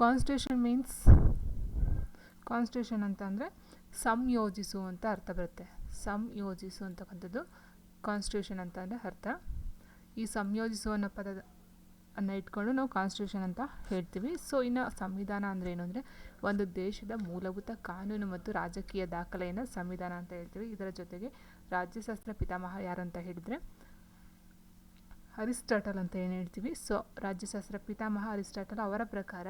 Constitution means ಕಾನ್ಸ್ಟೇಷನ್ ಅಂತ ಅಂದರೆ ಸಂಯೋಜಿಸು ಅಂತ ಅರ್ಥ ಬರುತ್ತೆ. ಸಂಯೋಜಿಸು ಅಂತಕ್ಕಂಥದ್ದು ಕಾನ್ಸ್ಟಿಟ್ಯೂಷನ್ ಅಂತ ಅಂದರೆ ಅರ್ಥ. ಈ ಸಂಯೋಜಿಸು ಅನ್ನೋ ಪದದ ಅನ್ನು ಇಟ್ಕೊಂಡು ನಾವು ಕಾನ್ಸ್ಟಿಟ್ಯೂಷನ್ ಅಂತ ಹೇಳ್ತೀವಿ. ಸೊ ಇನ್ನು ಸಂವಿಧಾನ ಅಂದರೆ ಏನು ಅಂದರೆ ಒಂದು ದೇಶದ ಮೂಲಭೂತ ಕಾನೂನು ಮತ್ತು ರಾಜಕೀಯ ದಾಖಲೆಯನ್ನು ಸಂವಿಧಾನ ಅಂತ ಹೇಳ್ತೀವಿ. ಇದರ ಜೊತೆಗೆ ರಾಜ್ಯಶಾಸ್ತ್ರ ಪಿತಾಮಹ ಯಾರು ಅಂತ ಹೇಳಿದರೆ ಅರಿಸ್ಟಾಟಲ್ ಅಂತ ಏನು ಹೇಳ್ತೀವಿ. ಸೊ ರಾಜ್ಯಶಾಸ್ತ್ರ ಪಿತಾಮಹ ಅರಿಸ್ಟಾಟಲ್ ಅವರ ಪ್ರಕಾರ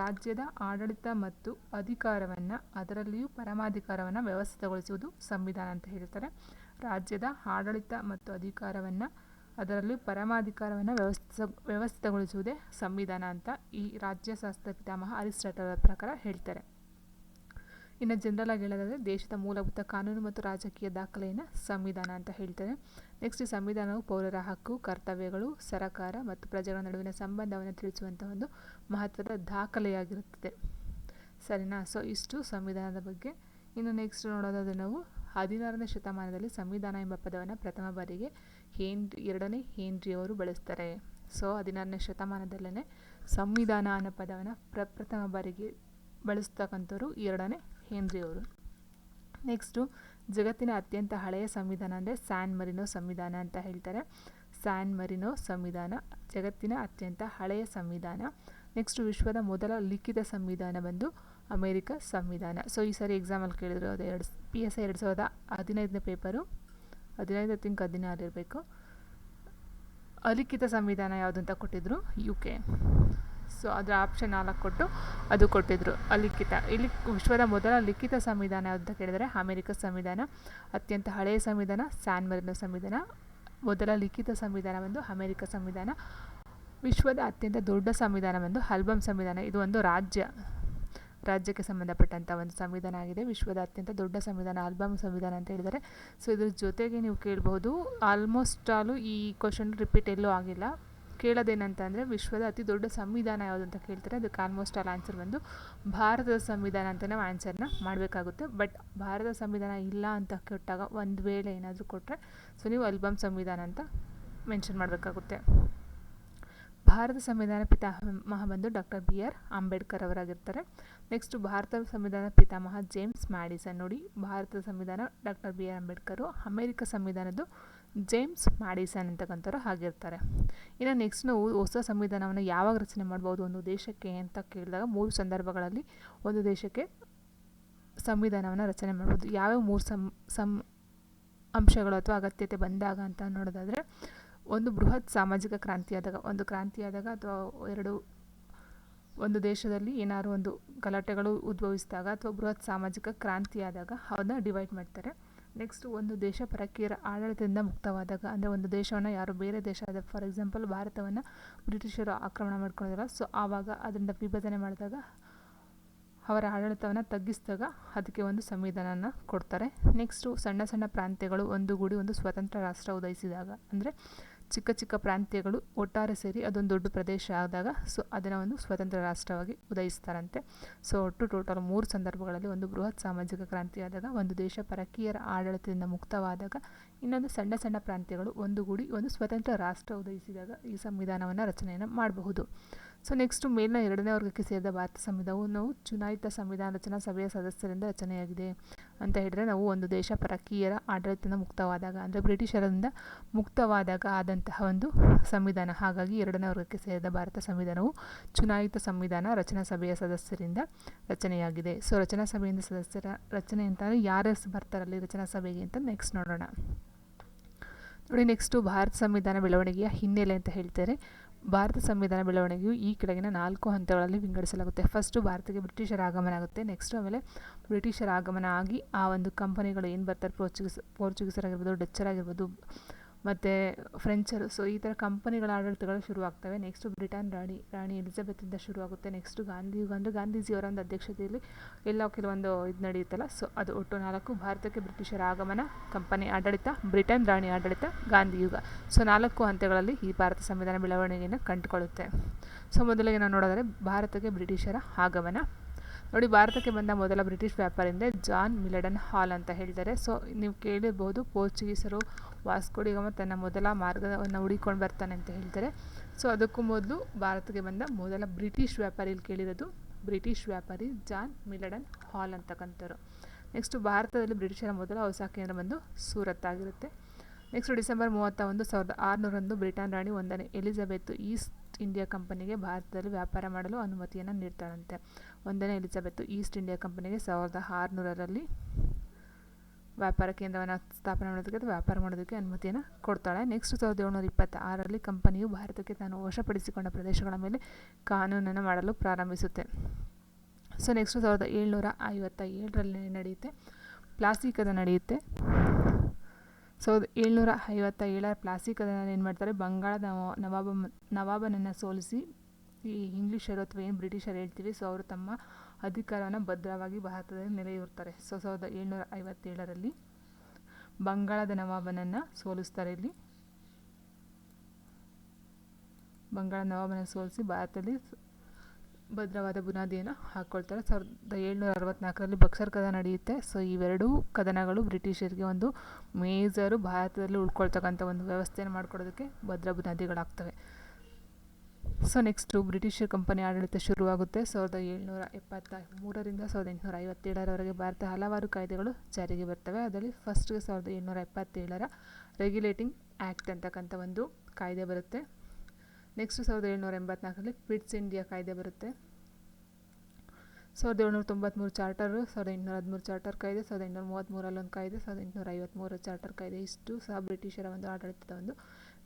ರಾಜ್ಯದ ಆಡಳಿತ ಮತ್ತು ಅಧಿಕಾರವನ್ನು ಅದರಲ್ಲಿಯೂ ಪರಮಾಧಿಕಾರವನ್ನು ವ್ಯವಸ್ಥಿತಗೊಳಿಸುವುದು ಸಂವಿಧಾನ ಅಂತ ಹೇಳ್ತಾರೆ. ರಾಜ್ಯದ ಆಡಳಿತ ಮತ್ತು ಅಧಿಕಾರವನ್ನು ಅದರಲ್ಲೂ ಪರಮಾಧಿಕಾರವನ್ನು ವ್ಯವಸ್ಥಿತ ವ್ಯವಸ್ಥಿತಗೊಳಿಸುವುದೇ ಸಂವಿಧಾನ ಅಂತ ಈ ರಾಜ್ಯಶಾಸ್ತ್ರ ಪಿತಾಮಹ ಅರಿಸ್ಟಾಟಲ್ ಪ್ರಕಾರ ಹೇಳ್ತಾರೆ. ಇನ್ನು ಜನರಲ್ ಆಗಿ ಹೇಳೋದಾದರೆ ದೇಶದ ಮೂಲಭೂತ ಕಾನೂನು ಮತ್ತು ರಾಜಕೀಯ ದಾಖಲೆಯನ್ನು ಸಂವಿಧಾನ ಅಂತ ಹೇಳ್ತಾರೆ. ನೆಕ್ಸ್ಟ್ ಸಂವಿಧಾನವು ಪೌರರ ಹಕ್ಕು, ಕರ್ತವ್ಯಗಳು, ಸರಕಾರ ಮತ್ತು ಪ್ರಜೆಗಳ ನಡುವಿನ ಸಂಬಂಧವನ್ನು ತಿಳಿಸುವಂಥ ಒಂದು ಮಹತ್ವದ ದಾಖಲೆಯಾಗಿರುತ್ತದೆ. ಸರಿನಾ? ಸೊ ಇಷ್ಟು ಸಂವಿಧಾನದ ಬಗ್ಗೆ. ಇನ್ನು ನೆಕ್ಸ್ಟ್ ನೋಡೋದಾದರೆ ನಾವು ಹದಿನಾರನೇ ಶತಮಾನದಲ್ಲಿ ಸಂವಿಧಾನ ಎಂಬ ಪದವನ್ನು ಪ್ರಥಮ ಬಾರಿಗೆ ಹೇನ್ರಿ, ಎರಡನೇ ಹೇನ್ರಿಯವರು ಬಳಸ್ತಾರೆ. ಸೊ ಹದಿನಾರನೇ ಶತಮಾನದಲ್ಲೇ ಸಂವಿಧಾನ ಅನ್ನೋ ಪದವನ್ನು ಪ್ರಪ್ರಥಮ ಬಾರಿಗೆ ಬಳಸ್ತಕ್ಕಂಥವ್ರು ಎರಡನೇ ಹೇನ್ರಿಯವರು ನೆಕ್ಸ್ಟು ಜಗತ್ತಿನ ಅತ್ಯಂತ ಹಳೆಯ ಸಂವಿಧಾನ ಅಂದರೆ ಸ್ಯಾನ್ ಮರಿನೋ ಸಂವಿಧಾನ ಅಂತ ಹೇಳ್ತಾರೆ. ಸ್ಯಾನ್ ಮರಿನೋ ಸಂವಿಧಾನ, ಜಗತ್ತಿನ ಅತ್ಯಂತ ಹಳೆಯ ಸಂವಿಧಾನ. ನೆಕ್ಸ್ಟ್ ವಿಶ್ವದ ಮೊದಲ ಲಿಖಿತ ಸಂವಿಧಾನ ಬಂದು ಅಮೇರಿಕ ಸಂವಿಧಾನ. ಸೊ ಈ ಸಾರಿ ಎಕ್ಸಾಮಲ್ಲಿ ಕೇಳಿದ್ರು ಅದು ಎರಡು ಪಿ ಎಸ್ ಐ ಎರಡು ಸಾವಿರದ ಹದಿನೈದನೇ ಪೇಪರು ಹದಿನೈದು ತಿಂಕ್ ಹದಿನಾರು ಇರಬೇಕು. ಅಲಿಖಿತ ಸಂವಿಧಾನ ಯಾವುದು ಅಂತ ಕೊಟ್ಟಿದ್ರು ಯು ಕೆ ಸೊ ಅದರ ಆಪ್ಷನ್ ನಾಲ್ಕು ಕೊಟ್ಟು ಅದು ಕೊಟ್ಟಿದ್ದರು ಅಲಿಖಿತ ಇಲ್ಲಿ ವಿಶ್ವದ ಮೊದಲ ಲಿಖಿತ ಸಂವಿಧಾನ ಅಂತ ಕೇಳಿದರೆ ಅಮೆರಿಕ ಸಂವಿಧಾನ, ಅತ್ಯಂತ ಹಳೆಯ ಸಂವಿಧಾನ, ಸ್ಯಾನ್ ಮರಿನೋ ಸಂವಿಧಾನ, ಮೊದಲ ಲಿಖಿತ ಸಂವಿಧಾನ ಒಂದು ಅಮೆರಿಕ ಸಂವಿಧಾನ, ವಿಶ್ವದ ಅತ್ಯಂತ ದೊಡ್ಡ ಸಂವಿಧಾನ ಬಂದು ಆಲ್ಬಮ್ ಸಂವಿಧಾನ. ಇದು ಒಂದು ರಾಜ್ಯ, ರಾಜ್ಯಕ್ಕೆ ಸಂಬಂಧಪಟ್ಟಂಥ ಒಂದು ಸಂವಿಧಾನ ಆಗಿದೆ. ವಿಶ್ವದ ಅತ್ಯಂತ ದೊಡ್ಡ ಸಂವಿಧಾನ, ಆಲ್ಬಮ್ ಸಂವಿಧಾನ ಅಂತ ಹೇಳಿದರೆ. ಸೊ ಇದ್ರ ಜೊತೆಗೆ ನೀವು ಕೇಳ್ಬೋದು ಆಲ್ಮೋಸ್ಟ್ ಆಲು ಈ ಕ್ವಶನ್ ರಿಪೀಟ್ ಎಲ್ಲೂ ಆಗಿಲ್ಲ. ಕೇಳೋದೇನಂತ ಅಂದರೆ ವಿಶ್ವದ ಅತಿ ದೊಡ್ಡ ಸಂವಿಧಾನ ಯಾವುದು ಅಂತ ಕೇಳ್ತಾರೆ, ಅದಕ್ಕೆ ಆಲ್ಮೋಸ್ಟ್ ಆಲ್ ಆನ್ಸರ್ ಬಂದು ಭಾರತದ ಸಂವಿಧಾನ ಅಂತ ನಾವು ಆನ್ಸರ್ನ ಮಾಡಬೇಕಾಗುತ್ತೆ. ಬಟ್ ಭಾರತದ ಸಂವಿಧಾನ ಇಲ್ಲ ಅಂತ ಕೊಟ್ಟಾಗ ಒಂದು ವೇಳೆ ಏನಾದರೂ ಕೊಟ್ಟರೆ ಸೊ ನೀವು ಆಲ್ಬಮ್ ಸಂವಿಧಾನ ಅಂತ ಮೆನ್ಷನ್ ಮಾಡಬೇಕಾಗುತ್ತೆ. ಭಾರತ ಸಂವಿಧಾನ ಪಿತಾಮಹ ಬಂದು ಡಾಕ್ಟರ್ ಬಿ ಆರ್ ಅಂಬೇಡ್ಕರ್ ಅವರಾಗಿರ್ತಾರೆ. ನೆಕ್ಸ್ಟ್ ಭಾರತ ಸಂವಿಧಾನ ಪಿತಾಮಹ ಜೇಮ್ಸ್ ಮ್ಯಾಡಿಸನ್. ನೋಡಿ, ಭಾರತದ ಸಂವಿಧಾನ doctor B R Ambedkar, America ಸಂವಿಧಾನದ್ದು James Madison ಅಂತಕ್ಕಂಥವ್ರು ಆಗಿರ್ತಾರೆ. ಇನ್ನು ನೆಕ್ಸ್ಟ್ ನಾವು ಹೊಸ ಸಂವಿಧಾನವನ್ನು ಯಾವಾಗ ರಚನೆ ಮಾಡ್ಬೋದು ಒಂದು ದೇಶಕ್ಕೆ ಅಂತ ಕೇಳಿದಾಗ ಮೂರು ಸಂದರ್ಭಗಳಲ್ಲಿ ಒಂದು ದೇಶಕ್ಕೆ ಸಂವಿಧಾನವನ್ನು ರಚನೆ ಮಾಡ್ಬೋದು. ಯಾವ್ಯಾವ ಮೂರು ಸಂ ಸಂ ಅಂಶಗಳು ಅಥವಾ ಅಗತ್ಯತೆ ಬಂದಾಗ ಅಂತ ನೋಡೋದಾದರೆ ಒಂದು ಬೃಹತ್ ಸಾಮಾಜಿಕ ಕ್ರಾಂತಿ ಆದಾಗ, ಒಂದು ಕ್ರಾಂತಿ ಆದಾಗ ಅಥವಾ ಎರಡು, ಒಂದು ದೇಶದಲ್ಲಿ ಏನಾದ್ರು ಒಂದು ಗಲಾಟೆಗಳು ಉದ್ಭವಿಸಿದಾಗ ಅಥವಾ ಬೃಹತ್ ಸಾಮಾಜಿಕ ಕ್ರಾಂತಿ ಆದಾಗ ಅದನ್ನ ಡಿವೈಡ್ ಮಾಡ್ತಾರೆ. ನೆಕ್ಸ್ಟ್ ಒಂದು ದೇಶ ಪರಕೀಯರ ಆಡಳಿತದಿಂದ ಮುಕ್ತವಾದಾಗ, ಅಂದರೆ ಒಂದು ದೇಶವನ್ನು ಯಾರು ಬೇರೆ ದೇಶ ಆದ ಫಾರ್ ಎಕ್ಸಾಂಪಲ್ ಭಾರತವನ್ನು ಬ್ರಿಟಿಷರು ಆಕ್ರಮಣ ಮಾಡ್ಕೊಂಡಿದ್ರು ಸೊ ಆವಾಗ ಅದರಿಂದ ವಿಭಜನೆ ಮಾಡಿದಾಗ ಅವರ ಆಡಳಿತವನ್ನು ತಗ್ಗಿಸಿದಾಗ ಅದಕ್ಕೆ ಒಂದು ಸಂವಿಧಾನನ ಕೊಡ್ತಾರೆ. ನೆಕ್ಸ್ಟು ಸಣ್ಣ ಸಣ್ಣ ಪ್ರಾಂತ್ಯಗಳು ಒಂದುಗೂಡಿ ಒಂದು ಸ್ವತಂತ್ರ ರಾಷ್ಟ್ರ ಉದಯಿಸಿದಾಗ, ಅಂದರೆ ಚಿಕ್ಕ ಚಿಕ್ಕ ಪ್ರಾಂತ್ಯಗಳು ಒಟ್ಟಾರೆ ಸೇರಿ ಅದೊಂದು ದೊಡ್ಡ ಪ್ರದೇಶ ಆದಾಗ ಸೊ ಅದನ್ನು ಒಂದು ಸ್ವತಂತ್ರ ರಾಷ್ಟ್ರವಾಗಿ ಉದಯಿಸ್ತಾರಂತೆ. ಸೊ ಒಟ್ಟು ಟೋಟಲ್ ಮೂರು ಸಂದರ್ಭಗಳಲ್ಲಿ ಒಂದು ಬೃಹತ್ ಸಾಮಾಜಿಕ ಕ್ರಾಂತಿ ಆದಾಗ, ಒಂದು ದೇಶ ಪರಕೀಯರ ಆಡಳಿತದಿಂದ ಮುಕ್ತವಾದಾಗ, ಇನ್ನೊಂದು ಸಣ್ಣ ಸಣ್ಣ ಪ್ರಾಂತ್ಯಗಳು ಒಂದುಗೂಡಿ ಒಂದು ಸ್ವತಂತ್ರ ರಾಷ್ಟ್ರ ಉದಯಿಸಿದಾಗ ಈ ಸಂವಿಧಾನವನ್ನು ರಚನೆಯನ್ನು ಮಾಡಬಹುದು. ಸೊ ನೆಕ್ಸ್ಟು ಮೇಲಿನ ಎರಡನೇ ವರ್ಗಕ್ಕೆ ಸೇರಿದ ಭಾರತ ಸಂವಿಧಾನವು ಚುನಾಯಿತ ಸಂವಿಧಾನ ರಚನಾ ಸಭೆಯ ಸದಸ್ಯರಿಂದ ರಚನೆಯಾಗಿದೆ ಅಂತ ಹೇಳಿದರೆ ನಾವು ಒಂದು ದೇಶ ಪರಕೀಯರ ಆಡಳಿತದಿಂದ ಮುಕ್ತವಾದಾಗ, ಅಂದರೆ ಬ್ರಿಟಿಷರಿಂದ ಮುಕ್ತವಾದಾಗ ಆದಂತಹ ಒಂದು ಸಂವಿಧಾನ. ಹಾಗಾಗಿ ಎರಡನೇ ವರ್ಗಕ್ಕೆ ಸೇರಿದ ಭಾರತ ಸಂವಿಧಾನವು ಚುನಾಯಿತ ಸಂವಿಧಾನ ರಚನಾ ಸಭೆಯ ಸದಸ್ಯರಿಂದ ರಚನೆಯಾಗಿದೆ. ಸೊ ರಚನಾ ಸಭೆಯಿಂದ ಸದಸ್ಯರ ರಚನೆ ಅಂತಂದರೆ ಯಾರು ಬರ್ತಾರಲ್ಲಿ ರಚನಾ ಸಭೆಗೆ ಅಂತ ನೆಕ್ಸ್ಟ್ ನೋಡೋಣ. ನೋಡಿ ನೆಕ್ಸ್ಟು ಭಾರತ ಸಂವಿಧಾನ ಬೆಳವಣಿಗೆಯ ಹಿನ್ನೆಲೆ ಅಂತ ಹೇಳ್ತಾರೆ. ಭಾರತ ಸಂವಿಧಾನ ಬೆಳವಣಿಗೆಯು ಈ ಕೆಳಗಿನ ನಾಲ್ಕು ಹಂತಗಳಲ್ಲಿ ವಿಂಗಡಿಸಲಾಗುತ್ತೆ. ಫಸ್ಟು ಭಾರತಕ್ಕೆ ಬ್ರಿಟಿಷರ ಆಗಮನ ಆಗುತ್ತೆ. ನೆಕ್ಸ್ಟು ಆಮೇಲೆ ಬ್ರಿಟಿಷರ ಆಗಮನ ಆಗಿ ಆ ಒಂದು ಕಂಪನಿಗಳು ಏನು ಬರ್ತಾರೆ? ಪೋರ್ಚುಗೀಸ್ ಪೋರ್ಚುಗೀಸರಾಗಿರ್ಬೋದು ಡಚ್ಚರಾಗಿರ್ಬೋದು ಮತ್ತು ಫ್ರೆಂಚರು ಸೊ ಈ ಥರ ಕಂಪನಿಗಳ ಆಡಳಿತಗಳು ಶುರುವಾಗ್ತವೆ. ನೆಕ್ಸ್ಟು ಬ್ರಿಟನ್ ರಾಣಿ ರಾಣಿ ಎಲಿಜಬೆತಿಂದ ಶುರುವಾಗುತ್ತೆ. ನೆಕ್ಸ್ಟು ಗಾಂಧಿ ಯುಗ ಗಾಂಧೀಜಿಯವರ ಒಂದು ಅಧ್ಯಕ್ಷತೆಯಲ್ಲಿ ಎಲ್ಲ ಕೆಲವೊಂದು ಇದು ನಡೆಯುತ್ತಲ್ಲ. ಸೊ ಅದು ಒಟ್ಟು ನಾಲ್ಕು. ಭಾರತಕ್ಕೆ ಬ್ರಿಟಿಷರ ಆಗಮನ, ಕಂಪನಿ ಆಡಳಿತ ಬ್ರಿಟನ್ ರಾಣಿ ಆಡಳಿತ, ಗಾಂಧಿ ಯುಗ. ಸೊ ನಾಲ್ಕು ಹಂತಗಳಲ್ಲಿ ಈ ಭಾರತ ಸಂವಿಧಾನ ಬೆಳವಣಿಗೆಯನ್ನು ಕಂಡುಕೊಳ್ಳುತ್ತೆ. ಸೊ ಮೊದಲಿಗೆ ನಾವು ನೋಡೋದಾದರೆ ಭಾರತಕ್ಕೆ ಬ್ರಿಟಿಷರ ಆಗಮನ. ನೋಡಿ, ಭಾರತಕ್ಕೆ ಬಂದ ಮೊದಲ ಬ್ರಿಟಿಷ್ ವ್ಯಾಪಾರಿಂದ ಜಾನ್ ಮಿಲಡನ್ ಹಾಲ್ ಅಂತ ಹೇಳ್ತಾರೆ ಸೊ ನೀವು ಕೇಳಿರ್ಬೋದು ಪೋರ್ಚುಗೀಸರು ವಾಸ್ಕೋಡಿಗಾಮ ತನ್ನ ಮೊದಲ ಮಾರ್ಗವನ್ನು ಹುಡುಕೊಂಡು ಬರ್ತಾನೆ ಅಂತ ಹೇಳ್ತಾರೆ. ಸೊ, ಅದಕ್ಕೂ ಮೊದಲು ಭಾರತಕ್ಕೆ ಬಂದ ಮೊದಲ ಬ್ರಿಟಿಷ್ ವ್ಯಾಪಾರಿ ಕೇಳಿರೋದು ಬ್ರಿಟಿಷ್ ವ್ಯಾಪಾರಿ ಜಾನ್ ಮಿಲಡನ್ ಹಾಲ್ ಅಂತಕ್ಕಂಥವ್ರು. ನೆಕ್ಸ್ಟು ಭಾರತದಲ್ಲಿ ಬ್ರಿಟಿಷರ ಮೊದಲ ಹೊಸ ಕೇಂದ್ರ ಬಂದು ಸೂರತ್ ಆಗಿರುತ್ತೆ. ನೆಕ್ಸ್ಟ್ ಡಿಸೆಂಬರ್ ಮೂವತ್ತ ಒಂದು ಸಾವಿರದ ಆರುನೂರಂದು ಬ್ರಿಟನ್ ರಾಣಿ ಒಂದನೇ ಎಲಿಜಬೆತ್ ಈಸ್ಟ್ ಇಂಡಿಯಾ ಕಂಪನಿಗೆ ಭಾರತದಲ್ಲಿ ವ್ಯಾಪಾರ ಮಾಡಲು ಅನುಮತಿಯನ್ನು ನೀಡ್ತಾಳಂತೆ. ಒಂದನೇ ಎಲಿಜಬೆತ್ ಈಸ್ಟ್ ಇಂಡಿಯಾ ಕಂಪನಿಗೆ ಸಾವಿರದ ಆರುನೂರರಲ್ಲಿ ವ್ಯಾಪಾರ ಕೇಂದ್ರವನ್ನು ಸ್ಥಾಪನೆ ಮಾಡೋದಕ್ಕೆ ವ್ಯಾಪಾರ ಮಾಡೋದಕ್ಕೆ ಅನುಮತಿಯನ್ನು ಕೊಡ್ತಾಳೆ. ನೆಕ್ಸ್ಟ್ ಸಾವಿರದ ಏಳ್ನೂರ ಇಪ್ಪತ್ತಾರರಲ್ಲಿ ಕಂಪನಿಯು ಭಾರತಕ್ಕೆ ತಾನು ವಶಪಡಿಸಿಕೊಂಡ ಪ್ರದೇಶಗಳ ಮೇಲೆ ಕಾನೂನನ್ನು ಮಾಡಲು ಪ್ರಾರಂಭಿಸುತ್ತೆ. ಸೊ ನೆಕ್ಸ್ಟ್ ಸಾವಿರದ ಏಳ್ನೂರ ಐವತ್ತ ಏಳರಲ್ಲಿ ನಡೆಯುತ್ತೆ. ಪ್ಲಾಸಿಕದ ನಡೆಯುತ್ತೆ. ಸಾವಿರದ ಏಳ್ನೂರ ಐವತ್ತ ಏಳರ ಪ್ಲಾಸಿಕದ ಏನು ಮಾಡ್ತಾರೆ? ಬಂಗಾಳದ ನವ ನವಾಬ, ನವಾಬನನ್ನು ಸೋಲಿಸಿ ಈ ಇಂಗ್ಲೀಷರು ಅಥವಾ ಏನು ಬ್ರಿಟಿಷರು ಹೇಳ್ತೀವಿ ಸೊ ಅವರು ತಮ್ಮ ಅಧಿಕಾರವನ್ನು ಭದ್ರವಾಗಿ ಭಾರತದಲ್ಲಿ ನೆಲೆಯೂರ್ತಾರೆ. ಸೊ, ಸಾವಿರದ ಏಳ್ನೂರ ಐವತ್ತೇಳರಲ್ಲಿ ಬಂಗಾಳದ ನವಾಬನನ್ನು ಸೋಲಿಸ್ತಾರೆ ಇಲ್ಲಿ. ಬಂಗಾಳ ನವಾಬನ ಸೋಲಿಸಿ ಭಾರತದಲ್ಲಿ ಭದ್ರವಾದ ಬುನಾದಿಯನ್ನು ಹಾಕ್ಕೊಳ್ತಾರೆ ಸಾವಿರದ ಏಳ್ನೂರ ಅರವತ್ತ್ನಾಲ್ಕರಲ್ಲಿ ಬಕ್ಸರ್ ಕದನ ನಡೆಯುತ್ತೆ. ಸೊ ಇವೆರಡೂ ಕದನಗಳು ಬ್ರಿಟಿಷರಿಗೆ ಒಂದು ಮೇಜರು ಭಾರತದಲ್ಲಿ ಉಳ್ಕೊಳ್ತಕ್ಕಂಥ ಒಂದು ವ್ಯವಸ್ಥೆಯನ್ನು ಮಾಡಿಕೊಡೋದಕ್ಕೆ ಭದ್ರ ಬುನಾದಿಗಳಾಗ್ತವೆ. ಸೊ ನೆಕ್ಸ್ಟು ಬ್ರಿಟಿಷರ್ ಕಂಪನಿ ಆಡಳಿತ ಶುರುವಾಗುತ್ತೆ. ಸಾವಿರದ ಏಳ್ನೂರ ಎಪ್ಪತ್ತ ಮೂರರಿಂದ ಸಾವಿರದ ಎಂಟುನೂರ ಐವತ್ತೇಳರವರೆಗೆ ಭಾರತ ಹಲವಾರು ಕಾಯ್ದೆಗಳು ಜಾರಿಗೆ ಬರ್ತವೆ. ಅದರಲ್ಲಿ ಫಸ್ಟ್ಗೆ ಸಾವಿರದ ಏಳ್ನೂರ ಎಪ್ಪತ್ತೇಳರ ರೆಗ್ಯುಲೇಟಿಂಗ್ ಆ್ಯಕ್ಟ್ ಅಂತಕ್ಕಂಥ ಒಂದು ಕಾಯ್ದೆ ಬರುತ್ತೆ. ನೆಕ್ಸ್ಟ್ ಸಾವಿರದ ಏಳ್ನೂರ ಎಂಬತ್ನಾಲ್ಕರಲ್ಲಿ ಪಿಟ್ಸ್ ಇಂಡಿಯಾ ಕಾಯ್ದೆ ಬರುತ್ತೆ. ಸಾವಿರದ ಏಳ್ನೂರ ತೊಂಬತ್ತ್ಮೂರು ಚಾರ್ಟರು ಸಾವಿರದ ಎಂಟುನೂರ ಹದಿಮೂರು ಚಾರ್ಟರ್ ಕಾಯ್ದೆ, ಸಾವಿರದ ಎಂಟುನೂರ ಮೂವತ್ತ್ಮೂರಲ್ಲಿ ಒಂದು ಕಾಯ್ದೆ, ಸಾವಿರದ ಎಂಟುನೂರ ಐವತ್ತ್ಮೂರು ಚಾರ್ಟರ್ ಕಾಯ್ದೆ. ಇಷ್ಟು ಸಹ ಬ್ರಿಟಿಷರ ಒಂದು ಆಡಳಿತದ ಒಂದು